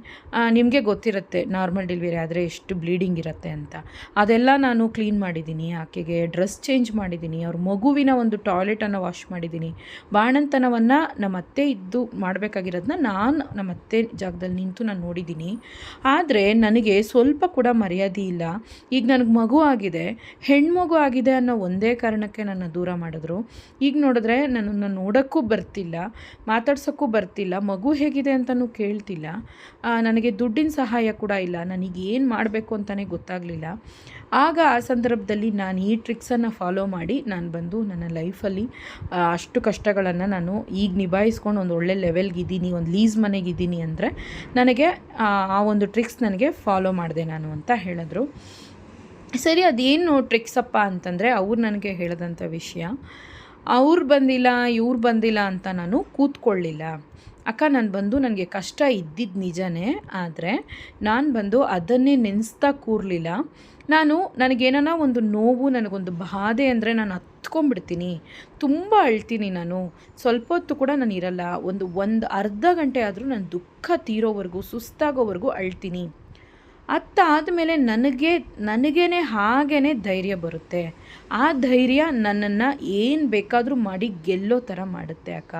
ನಿಮಗೆ ಗೊತ್ತಿರುತ್ತೆ ನಾರ್ಮಲ್ ಡಿಲ್ವರಿ ಆದರೆ ಎಷ್ಟು ಬ್ಲೀಡಿಂಗ್ ಇರುತ್ತೆ ಅಂತ. ಅದೆಲ್ಲ ನಾನು ಕ್ಲೀನ್ ಮಾಡಿದ್ದೀನಿ, ಆಕೆಗೆ ಡ್ರೆಸ್ ಚೇಂಜ್ ಮಾಡಿದ್ದೀನಿ, ಅವ್ರ ಮಗುವಿನ ಒಂದು ಟಾಯ್ಲೆಟನ್ನು ವಾಶ್ ಮಾಡಿದ್ದೀನಿ. ಬಾಣಂತನವನ್ನು ನಮ್ಮ ಅತ್ತೆ ಇದ್ದು ಮಾಡಬೇಕಾಗಿರೋದನ್ನ ನಾನು ನಮ್ಮ ಅತ್ತೆ ಜಾಗದಲ್ಲಿ ನಿಂತು ನಾನು ನೋಡಿದ್ದೀನಿ. ಆದರೆ ನನಗೆ ಸ್ವಲ್ಪ ಕೂಡ ಮರ್ಯಾದೆ ಇಲ್ಲ. ಈಗ ನನಗೆ ಮಗು ಆಗಿದೆ. ಹೆಣ್ಮಗು ಆಗಿದೆ ಅನ್ನೋ ಒಂದೇ ಕಾರಣಕ್ಕೆ ನನ್ನ ದೂರ ಮಾಡಿದ್ರು. ಈಗ ನೋಡಿದ್ರೆ ನನ್ನನ್ನು ನೋಡೋಕ್ಕೂ ಬರ್ತಿಲ್ಲ, ಮಾತಾಡ್ಸೋಕ್ಕೂ ಬರ್ತಿಲ್ಲ, ಮಗು ಹೇಗಿದೆ ಅಂತಲೂ ಕೇಳ್ತಿಲ್ಲ. ನನಗೆ ದುಡ್ಡಿನ ಸಹಾಯ ಕೂಡ ಇಲ್ಲ. ನನಗೆ ಏನು ಮಾಡಬೇಕು ಅಂತಲೇ ಗೊತ್ತಾಗಲಿಲ್ಲ. ಆಗ ಆ ಸಂದರ್ಭದಲ್ಲಿ ನಾನು ಈ ಟ್ರಿಕ್ಸನ್ನು ಫಾಲೋ ಮಾಡಿ ನಾನು ಬಂದು ನನ್ನ ಲೈಫಲ್ಲಿ ಅಷ್ಟು ಕಷ್ಟಗಳನ್ನು ನಾನು ಈಗ ನಿಭಾಯಿಸ್ಕೊಂಡು ಒಂದು ಒಳ್ಳೆ ಲೆವೆಲ್ಗಿದ್ದೀನಿ ಒಂದು ಲೀಸ್ ಮನೆಗಿದ್ದೀನಿ ಅಂದರೆ ನನಗೆ, ಆ ಒಂದು ಟ್ರಿಕ್ಸ್ ನನಗೆ ಫಾಲೋ ಮಾಡಿದೆ ನಾನು ಅಂತ ಹೇಳಿದ್ರು. ಸರಿ, ಅದೇನು ಟ್ರಿಕ್ಸಪ್ಪ ಅಂತಂದರೆ ಅವ್ರು ನನಗೆ ಹೇಳಿದಂಥ ವಿಷಯ. ಅವ್ರು ಬಂದಿಲ್ಲ, ಇವ್ರು ಬಂದಿಲ್ಲ ಅಂತ ನಾನು ಕೂತ್ಕೊಳ್ಳಿಲ್ಲ. ಅಕ್ಕ, ನಾನು ಬಂದು ನನಗೆ ಕಷ್ಟ ಇದ್ದಿದ್ದು ನಿಜನೇ, ಆದರೆ ನಾನು ಬಂದು ಅದನ್ನೇ ನೆನೆಸ್ತಾ ಕೂರಲಿಲ್ಲ. ನಾನು ನನಗೇನೋ ಒಂದು ನೋವು, ನನಗೊಂದು ಬಾಧೆ ಅಂದರೆ ನಾನು ಹತ್ಕೊಂಡ್ಬಿಡ್ತೀನಿ ತುಂಬ ಅಳ್ತೀನಿ ನಾನು. ಸ್ವಲ್ಪ ಹೊತ್ತು ಕೂಡ ನಾನು ಇರಲ್ಲ. ಒಂದು ಒಂದು ಅರ್ಧ ಗಂಟೆ ಆದರೂ ನಾನು ದುಃಖ ತೀರೋವರೆಗೂ, ಸುಸ್ತಾಗೋವರೆಗೂ ಅಳ್ತೀನಿ. ಅತ್ತಾದಮೇಲೆ ನನಗೆ, ನನಗೇನೆ ಹಾಗೇ ಧೈರ್ಯ ಬರುತ್ತೆ. ಆ ಧೈರ್ಯ ನನ್ನನ್ನು ಏನು ಬೇಕಾದರೂ ಮಾಡಿ ಗೆಲ್ಲೋ ಥರ ಮಾಡುತ್ತೆ ಅಕ್ಕ.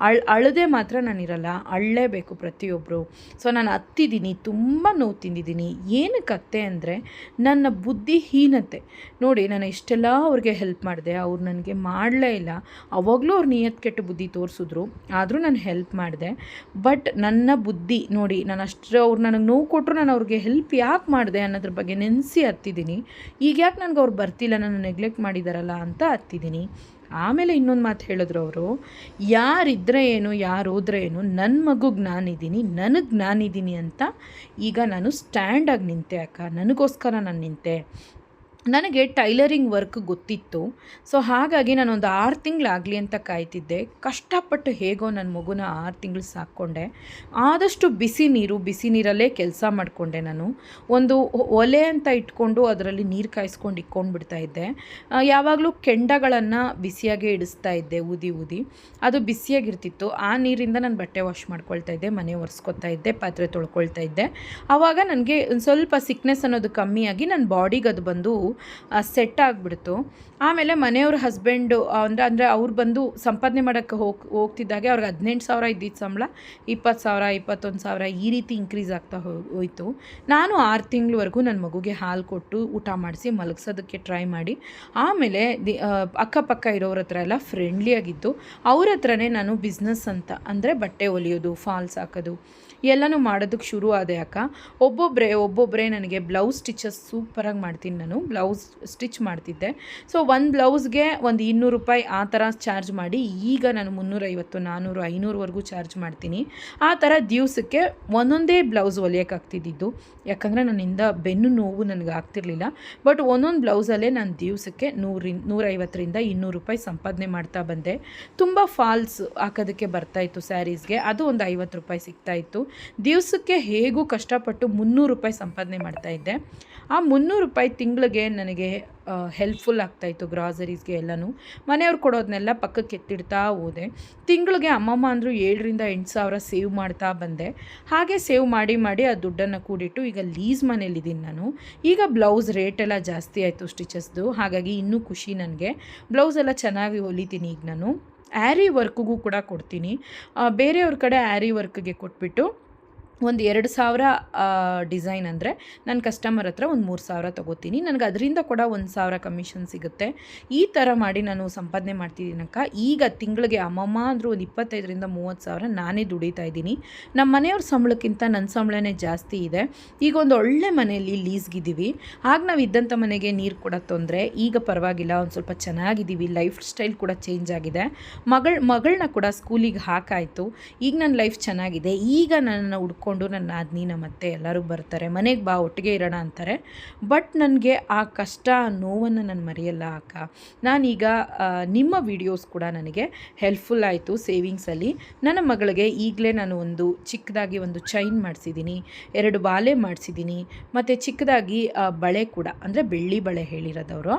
ಅಳ್, ಅಳದೆ ಮಾತ್ರ ನಾನಿರಲ್ಲ ಅಳ್ಳೇಬೇಕು ಪ್ರತಿಯೊಬ್ಬರು ಸೊ ನಾನು ಅತ್ತಿದ್ದೀನಿ, ತುಂಬ ನೋವು ತಿಂದಿದ್ದೀನಿ. ಏನು ಅತ್ತೆ ಅಂದರೆ, ನನ್ನ ಬುದ್ಧಿಹೀನತೆ. ನೋಡಿ, ನಾನು ಇಷ್ಟೆಲ್ಲ ಅವ್ರಿಗೆ ಹೆಲ್ಪ್ ಮಾಡಿದೆ, ಅವ್ರು ನನಗೆ ಮಾಡಲೇ ಇಲ್ಲ. ಅವಾಗಲೂ ಅವ್ರು ನಿಯತ್ ಕೆಟ್ಟ ಬುದ್ಧಿ ತೋರಿಸಿದ್ರು, ಆದರೂ ನಾನು ಹೆಲ್ಪ್ ಮಾಡಿದೆ. ಬಟ್ ನನ್ನ ಬುದ್ಧಿ, ನೋಡಿ, ನಾನು ಅಷ್ಟು ಅವ್ರು ನನಗೆ ನೋವು ಕೊಟ್ಟರು ನಾನು ಅವ್ರಿಗೆ ಹೆಲ್ಪ್ ಯಾಕೆ ಮಾಡಿದೆ ಅನ್ನೋದ್ರ ಬಗ್ಗೆ ನೆನೆಸಿ ಹತ್ತಿದ್ದೀನಿ ಈಗ ಯಾಕೆ ನನಗೆ ಅವ್ರು ಬರ್ತಿಲ್ಲ ನಾನು ನೆಗ್ಲೆಕ್ಟ್ ಮಾಡಿದಾರಲ್ಲ ಅಂತ ಹತ್ತಿದ್ದೀನಿ ಆಮೇಲೆ ಇನ್ನೊಂದು ಮಾತು ಹೇಳಿದ್ರು ಅವರು, ಯಾರಿದ್ರೆ ಏನು ಯಾರು ಹೋದ್ರೆ ಏನು ನನ್ನ ಮಗುಗೆ ನಾನಿದ್ದೀನಿ ನನಗೆ ನಾನಿದ್ದೀನಿ ಅಂತ ಈಗ ನಾನು ಸ್ಟ್ಯಾಂಡಾಗಿ ನಿಂತೆ ಅಕ್ಕ, ನನಗೋಸ್ಕರ ನಾನು ನಿಂತೆ. ನನಗೆ ಟೈಲರಿಂಗ್ ವರ್ಕ್ ಗೊತ್ತಿತ್ತು. ಸೊ ಹಾಗಾಗಿ ನಾನು ಒಂದು ಆರು ತಿಂಗಳಾಗಲಿ ಅಂತ ಕಾಯ್ತಿದ್ದೆ. ಕಷ್ಟಪಟ್ಟು ಹೇಗೋ ನನ್ನ ಮಗುನ ಆರು ತಿಂಗಳು ಸಾಕ್ಕೊಂಡೆ. ಆದಷ್ಟು ಬಿಸಿ ನೀರು, ಬಿಸಿ ನೀರಲ್ಲೇ ಕೆಲಸ ಮಾಡಿಕೊಂಡೆ ನಾನು. ಒಂದು ಒಲೆ ಅಂತ ಇಟ್ಕೊಂಡು ಅದರಲ್ಲಿ ನೀರು ಕಾಯಿಸ್ಕೊಂಡು ಇಟ್ಕೊಂಡು ಬಿಡ್ತಾ ಇದ್ದೆ ಯಾವಾಗಲೂ ಕೆಂಡಗಳನ್ನು ಬಿಸಿಯಾಗೆ ಇಡಿಸ್ತಾ ಇದ್ದೆ, ಊದಿ ಊದಿ. ಅದು ಬಿಸಿಯಾಗಿರ್ತಿತ್ತು. ಆ ನೀರಿಂದ ನಾನು ಬಟ್ಟೆ ವಾಶ್ ಮಾಡ್ಕೊಳ್ತಾ ಇದ್ದೆ, ಮನೆ ಒರೆಸ್ಕೊತಾ ಇದ್ದೆ, ಪಾತ್ರೆ ತೊಳ್ಕೊಳ್ತಾ ಇದ್ದೆ. ಆವಾಗ ನನಗೆ ಸ್ವಲ್ಪ ಸಿಕ್ನೆಸ್ ಅನ್ನೋದು ಕಮ್ಮಿಯಾಗಿ ನನ್ನ ಬಾಡಿಗೆ ಅದು ಬಂದು ಸೆಟ್ ಆಗಿಬಿಡ್ತು. ಆಮೇಲೆ ಮನೆಯವ್ರ ಹಸ್ಬೆಂಡು ಅಂದರೆ ಅಂದರೆ ಅವ್ರು ಬಂದು ಸಂಪಾದನೆ ಮಾಡೋಕ್ಕೆ ಹೋಗಿ, ಹೋಗ್ತಿದ್ದಾಗೆ ಅವ್ರಿಗೆ ಹದಿನೆಂಟು ಸಾವಿರ ಇದ್ದಿದ್ದು ಸಂಬಳ, ಇಪ್ಪತ್ತು ಸಾವಿರ, ಇಪ್ಪತ್ತೊಂದು ಸಾವಿರ ಈ ರೀತಿ ಇನ್ಕ್ರೀಸ್ ಆಗ್ತಾ ಹೋ, ಹೋಯಿತು. ನಾನು ಆರು ತಿಂಗಳವರೆಗೂ ನನ್ನ ಮಗುಗೆ ಹಾಲು ಕೊಟ್ಟು ಊಟ ಮಾಡಿಸಿ ಮಲಗಿಸೋದಕ್ಕೆ ಟ್ರೈ ಮಾಡಿ. ಆಮೇಲೆ ದಿ ಅಕ್ಕಪಕ್ಕ ಇರೋರ ಹತ್ರ ಎಲ್ಲ ಫ್ರೆಂಡ್ಲಿ ಆಗಿದ್ದು, ಅವ್ರ ಹತ್ರನೇ ನಾನು ಬಿಸ್ನೆಸ್ ಅಂತ, ಅಂದರೆ ಬಟ್ಟೆ ಹೊಲಿಯೋದು ಫಾಲ್ಸ್ ಹಾಕೋದು, ಎಲ್ಲನೂ ಮಾಡೋದಕ್ಕೆ ಶುರು ಆದೆ ಅಕ್ಕ. ಒಬ್ಬೊಬ್ಬರೇ ಒಬ್ಬೊಬ್ಬರೇ ನನಗೆ ಬ್ಲೌಸ್ ಸ್ಟಿಚಸ್ ಸೂಪರಾಗಿ ಮಾಡ್ತೀನಿ ನಾನು ಬ್ಲೌಸ್ ಸ್ಟಿಚ್ ಮಾಡ್ತಿದ್ದೆ. ಸೊ ಒಂದು ಬ್ಲೌಸ್ಗೆ ಒಂದು ಇನ್ನೂರು ರೂಪಾಯಿ ಆ ಥರ ಚಾರ್ಜ್ ಮಾಡಿ ಈಗ ನಾನು ಮುನ್ನೂರೈವತ್ತು ನಾನ್ನೂರು ಐನೂರವರೆಗೂ ಚಾರ್ಜ್ ಮಾಡ್ತೀನಿ. ಆ ಥರ ದಿವಸಕ್ಕೆ ಒಂದೊಂದೇ ಬ್ಲೌಸ್ ಹೊಲಿಯೋಕ್ಕಾಗ್ತಿದ್ದಿದ್ದು ಯಾಕಂದರೆ ನನ್ನಿಂದ ಬೆನ್ನು ನೋವು ನನಗೆ ಆಗ್ತಿರ್ಲಿಲ್ಲ. ಬಟ್ ಒಂದೊಂದು ಬ್ಲೌಸಲ್ಲೇ ನಾನು ದಿವಸಕ್ಕೆ ನೂರಿನ್ ನೂರೈವತ್ತರಿಂದ ಇನ್ನೂರು ರೂಪಾಯಿ ಸಂಪಾದನೆ ಮಾಡ್ತಾ ಬಂದೆ. ತುಂಬ ಫಾಲ್ಸ್ ಹಾಕೋದಕ್ಕೆ ಬರ್ತಾಯಿತ್ತು ಸ್ಯಾರೀಸ್ಗೆ. ಅದು ಒಂದು ಐವತ್ತು ರೂಪಾಯಿ ಸಿಗ್ತಾಯಿತ್ತು ದಿವಸಕ್ಕೆ ಹೇಗೂ ಕಷ್ಟಪಟ್ಟು ಮುನ್ನೂರು ರೂಪಾಯಿ ಸಂಪಾದನೆ ಮಾಡ್ತಾಯಿದ್ದೆ ಆ ಮುನ್ನೂರು ರೂಪಾಯಿ ತಿಂಗಳಿಗೆ ನನಗೆ ಹೆಲ್ಪ್ಫುಲ್ ಆಗ್ತಾಯಿತ್ತು ಗ್ರಾಸರೀಸ್ಗೆ ಎಲ್ಲನೂ. ಮನೆಯವ್ರು ಕೊಡೋದನ್ನೆಲ್ಲ ಪಕ್ಕಕ್ಕೆ ಎತ್ತಿಡ್ತಾ ಹೋದೆ. ತಿಂಗಳಿಗೆ ಅಮ್ಮಮ್ಮ ಅಂದರು ಏಳರಿಂದ ಎಂಟು ಸಾವಿರ ಸೇವ್ ಮಾಡ್ತಾ ಬಂದೆ. ಹಾಗೆ ಸೇವ್ ಮಾಡಿ ಮಾಡಿ ಆ ದುಡ್ಡನ್ನು ಕೂಡಿಟ್ಟು ಈಗ ಲೀಸ್ ಮನೇಲಿದ್ದೀನಿ ನಾನು. ಈಗ ಬ್ಲೌಸ್ ರೇಟ್ ಎಲ್ಲ ಜಾಸ್ತಿ ಆಯಿತು ಸ್ಟಿಚಸ್ದು ಹಾಗಾಗಿ ಇನ್ನೂ ಖುಷಿ ನನಗೆ. ಬ್ಲೌಸ್ ಎಲ್ಲ ಚೆನ್ನಾಗಿ ಹೊಲಿತೀನಿ ಈಗ ನಾನು. ಆ್ಯರಿ ವರ್ಕ್ಗೂ ಕೂಡ ಕೊಡ್ತೀನಿ. ಬೇರೆಯವ್ರ ಕಡೆ ಆ್ಯರಿ ವರ್ಕ್ಗೆ ಕೊಟ್ಬಿಟ್ಟು ಒಂದು ಎರಡು ಸಾವಿರ ಡಿಸೈನ್ ಅಂದರೆ ನನ್ನ ಕಸ್ಟಮರ್ ಹತ್ರ ಒಂದು ಮೂರು ಸಾವಿರ ತೊಗೋತೀನಿ. ನನಗೆ ಅದರಿಂದ ಕೂಡ ಒಂದು ಸಾವಿರ ಕಮಿಷನ್ ಸಿಗುತ್ತೆ. ಈ ಥರ ಮಾಡಿ ನಾನು ಸಂಪಾದನೆ ಮಾಡ್ತಿದ್ದೀನಕ್ಕ. ಈಗ ತಿಂಗಳಿಗೆ ಅಮ್ಮಮ್ಮ ಅಂದರೂ ಒಂದು ಇಪ್ಪತ್ತೈದರಿಂದ ಮೂವತ್ತು ಸಾವಿರ ನಾನೇ ದುಡಿತಾ ಇದ್ದೀನಿ. ನಮ್ಮ ಮನೆಯವ್ರ ಸಂಬಳಕ್ಕಿಂತ ನನ್ನ ಸಂಬಳನೇ ಜಾಸ್ತಿ ಇದೆ. ಈಗ ಒಂದು ಒಳ್ಳೆ ಮನೆಯಲ್ಲಿ ಲೀಸ್ಗಿದ್ದೀವಿ ಆಗ ನಾವು ಇದ್ದಂಥ ಮನೆಗೆ ನೀರು ಕೂಡ ತೊಂದರೆ. ಈಗ ಪರವಾಗಿಲ್ಲ, ಒಂದು ಸ್ವಲ್ಪ ಚೆನ್ನಾಗಿದ್ದೀವಿ. ಲೈಫ್ ಸ್ಟೈಲ್ ಕೂಡ ಚೇಂಜ್ ಆಗಿದೆ. ಮಗಳ ಮಗಳನ್ನ ಕೂಡ ಸ್ಕೂಲಿಗೆ ಹಾಕಾಯಿತು ಈಗ ನನ್ನ ಲೈಫ್ ಚೆನ್ನಾಗಿದೆ. ಈಗ ನನ್ನನ್ನು ಹುಡ್ಕೊಂಡು ನನ್ನ ನಾದಿನಿ ನಮ್ಮ ಅತ್ತೆ ಎಲ್ಲರೂ ಬರ್ತಾರೆ. ಮನೆಗೆ ಬಾ, ಒಟ್ಟಿಗೆ ಇರೋಣ ಅಂತಾರೆ. ಬಟ್ ನನಗೆ ಆ ಕಷ್ಟ ನೋವನ್ನು ನಾನು ಮರೆಯಲ್ಲ ಅಕ್ಕ. ನಾನೀಗ ನಿಮ್ಮ ವಿಡಿಯೋಸ್ ಕೂಡ ನನಗೆ ಹೆಲ್ಪ್ಫುಲ್ ಆಯಿತು ಸೇವಿಂಗ್ಸಲ್ಲಿ ನನ್ನ ಮಗಳಿಗೆ ಈಗಲೇ ನಾನು ಒಂದು ಚಿಕ್ಕದಾಗಿ ಒಂದು ಚೈನ್ ಮಾಡಿಸಿದ್ದೀನಿ. ಎರಡು ಬಾಲೆ ಮಾಡಿಸಿದ್ದೀನಿ. ಮತ್ತು ಚಿಕ್ಕದಾಗಿ ಬಳೆ ಕೂಡ, ಅಂದರೆ ಬೆಳ್ಳಿ ಬಳೆ ಹೇಳಿರೋದವರು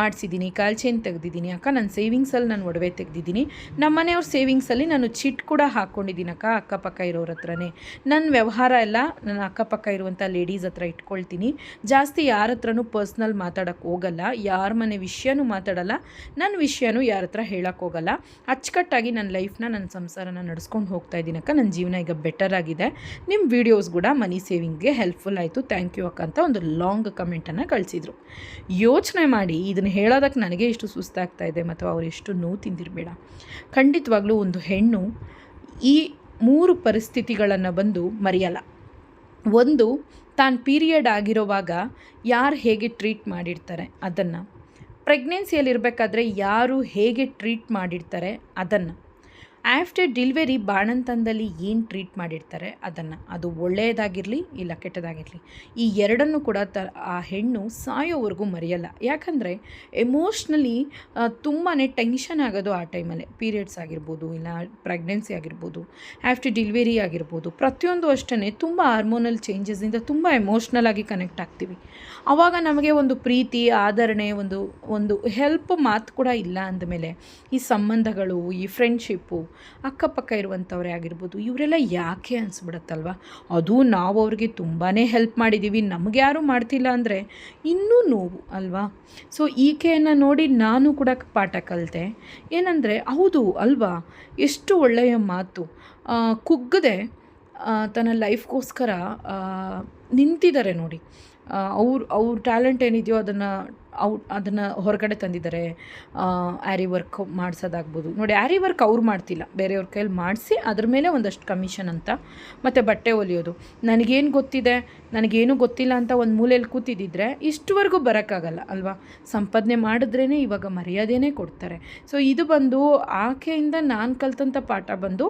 ಮಾಡಿಸಿದ್ದೀನಿ. ಕಾಲ್ ಚೈನ್ ತೆಗೆದಿದ್ದೀನಿ ಅಕ್ಕ. ನನ್ನ ಸೇವಿಂಗ್ಸಲ್ಲಿ ನಾನು ಒಡವೆ ತೆಗೆದಿದ್ದೀನಿ. ನಮ್ಮ ಮನೆಯವ್ರ ಸೇವಿಂಗ್ಸಲ್ಲಿ ನಾನು ಚಿಟ್ ಕೂಡ ಹಾಕ್ಕೊಂಡಿದ್ದೀನಕ್ಕ ಅಕ್ಕಪಕ್ಕ ಇರೋರ ಹತ್ರನೇ. ನನ್ನ ವ್ಯವಹಾರ ಎಲ್ಲ ನನ್ನ ಅಕ್ಕಪಕ್ಕ ಇರುವಂಥ ಲೇಡೀಸ್ ಹತ್ರ ಇಟ್ಕೊಳ್ತೀನಿ. ಜಾಸ್ತಿ ಯಾರ ಹತ್ರನೂ ಪರ್ಸ್ನಲ್ ಮಾತಾಡೋಕ್ಕೆ ಹೋಗಲ್ಲ, ಯಾರ ಮನೆ ವಿಷಯನೂ ಮಾತಾಡಲ್ಲ ನನ್ನ ವಿಷಯನೂ ಯಾರ ಹತ್ರ ಹೇಳೋಕ್ಕೆ ಹೋಗಲ್ಲ. ಅಚ್ಚುಕಟ್ಟಾಗಿ ನನ್ನ ಲೈಫ್ನ ನನ್ನ ಸಂಸಾರನ ನಡೆಸ್ಕೊಂಡು ಹೋಗ್ತಾ ಇದ್ದೀನಿ ಅಕ್ಕ. ನನ್ನ ಜೀವನ ಈಗ ಬೆಟರ್ ಆಗಿದೆ. ನಿಮ್ಮ ವೀಡಿಯೋಸ್ ಕೂಡ ಮನಿ ಸೇವಿಂಗ್ಗೆ ಹೆಲ್ಪ್ಫುಲ್ ಆಯಿತು. ಥ್ಯಾಂಕ್ ಯು ಅಕ್ಕ ಅಂತ ಒಂದು ಲಾಂಗ್ ಕಮೆಂಟನ್ನು ಕಳಿಸಿದ್ರು. ಯೋಚನೆ ಮಾಡಿ ಇದನ್ನು ಹೇಳೋದಕ್ಕೆ ನನಗೆ ಎಷ್ಟು ಸುಸ್ತಾಗ್ತಾ ಇದೆ ಮತ್ತು ಅವ್ರು ಎಷ್ಟು ನೋವು ತಿಂದಿರಬೇಡ. ಖಂಡಿತವಾಗ್ಲೂ ಒಂದು ಹೆಣ್ಣು ಈ ಮೂರು ಪರಿಸ್ಥಿತಿಗಳನ್ನು ಬಂದು ಮರೆಯಲ್ಲ. ಒಂದು, ತಾನು ಪೀರಿಯಡ್ ಆಗಿರೋವಾಗ ಯಾರು ಹೇಗೆ ಟ್ರೀಟ್ ಮಾಡಿರ್ತಾರೆ ಅದನ್ನು. ಪ್ರೆಗ್ನೆನ್ಸಿಯಲ್ಲಿರಬೇಕಾದ್ರೆ ಯಾರು ಹೇಗೆ ಟ್ರೀಟ್ ಮಾಡಿರ್ತಾರೆ ಅದನ್ನು. ಆಫ್ಟರ್ ಡಿಲ್ವರಿ ಬಾಣಂತನದಲ್ಲಿ ಏನು ಟ್ರೀಟ್ ಮಾಡಿರ್ತಾರೆ ಅದನ್ನು? ಅದು ಒಳ್ಳೆಯದಾಗಿರಲಿ ಇಲ್ಲ ಕೆಟ್ಟದಾಗಿರಲಿ? ಈ ಎರಡನ್ನು ಕೂಡ ತ, ಆ ಹೆಣ್ಣು ಸಾಯೋವರೆಗೂ ಮರೆಯಲ್ಲ. ಯಾಕಂದರೆ ಎಮೋಷ್ನಲಿ ತುಂಬಾ ಟೆನ್ಷನ್ ಆಗೋದು ಆ ಟೈಮಲ್ಲಿ ಪೀರಿಯಡ್ಸ್ ಆಗಿರ್ಬೋದು ಇಲ್ಲ ಪ್ರೆಗ್ನೆನ್ಸಿ ಆಗಿರ್ಬೋದು, ಆಫ್ಟರ್ ಡಿಲ್ವರಿ ಆಗಿರ್ಬೋದು, ಪ್ರತಿಯೊಂದು ಅಷ್ಟೇ ತುಂಬ ಹಾರ್ಮೋನಲ್ ಚೇಂಜಸ್ಸಿಂದ ತುಂಬ ಎಮೋಷ್ನಲ್ ಆಗಿ ಕನೆಕ್ಟ್ ಆಗ್ತೀವಿ. ಆವಾಗ ನಮಗೆ ಒಂದು ಪ್ರೀತಿ, ಆದರಣೆ, ಒಂದು ಒಂದು ಹೆಲ್ಪ್ ಮಾತು ಕೂಡ ಇಲ್ಲ ಅಂದಮೇಲೆ ಈ ಸಂಬಂಧಗಳು, ಈ ಫ್ರೆಂಡ್ಶಿಪ್ಪು ಅಕ್ಕಪಕ್ಕ ಇರುವಂಥವ್ರೇ ಆಗಿರ್ಬೋದು, ಇವರೆಲ್ಲ ಯಾಕೆ ಅನಿಸ್ಬಿಡತ್ತಲ್ವ? ಅದು ನಾವು ಅವ್ರಿಗೆ ತುಂಬಾ ಹೆಲ್ಪ್ ಮಾಡಿದ್ದೀವಿ ನಮಗೆ ಯಾರೂ ಮಾಡ್ತಿಲ್ಲ ಅಂದರೆ ಇನ್ನೂ ನೋವು ಅಲ್ವಾ? ಸೊ ಈಕೆಯನ್ನು ನೋಡಿ ನಾನು ಕೂಡ ಪಾಠ ಕಲಿತೆ. ಏನಂದರೆ, ಹೌದು ಅಲ್ವಾ? ಎಷ್ಟು ಒಳ್ಳೆಯ ಮಾತು. ಕುಗ್ಗದೆ ತನ್ನ ಲೈಫ್ಗೋಸ್ಕರ ನಿಂತಿದ್ದಾರೆ ನೋಡಿ. ಅವ್ರ ಅವ್ರ ಟ್ಯಾಲೆಂಟ್ ಏನಿದೆಯೋ ಅದನ್ನು ಅವು ಅದನ್ನು ಹೊರಗಡೆ ತಂದಿದ್ದಾರೆ. ಆ್ಯರಿ ವರ್ಕ್ ಮಾಡಿಸೋದಾಗ್ಬೋದು. ನೋಡಿ ಆ್ಯರಿ ವರ್ಕ್ ಅವ್ರು ಮಾಡ್ತಿಲ್ಲ. ಬೇರೆಯವ್ರ ಕೈಯಲ್ಲಿ ಮಾಡಿಸಿ ಅದ್ರ ಮೇಲೆ ಒಂದಷ್ಟು ಕಮಿಷನ್ ಅಂತ ಮತ್ತು ಬಟ್ಟೆ ಹೊಲಿಯೋದು. ನನಗೇನು ಗೊತ್ತಿದೆ? ನನಗೇನು ಗೊತ್ತಿಲ್ಲ ಅಂತ ಒಂದು ಮೂಲೆಯಲ್ಲಿ ಕೂತಿದ್ದಿದ್ರೆ ಇಷ್ಟುವರೆಗೂ ಬರೋಕ್ಕಾಗಲ್ಲ, ಅಲ್ವಾ? ಸಂಪಾದನೆ ಮಾಡಿದ್ರೇ ಇವಾಗ ಮರ್ಯಾದೆನೇ ಕೊಡ್ತಾರೆ. ಸೊ ಇದು ಬಂದು ಆಕೆಯಿಂದ ನಾನು ಕಲ್ತಂಥ ಪಾಠ ಬಂದು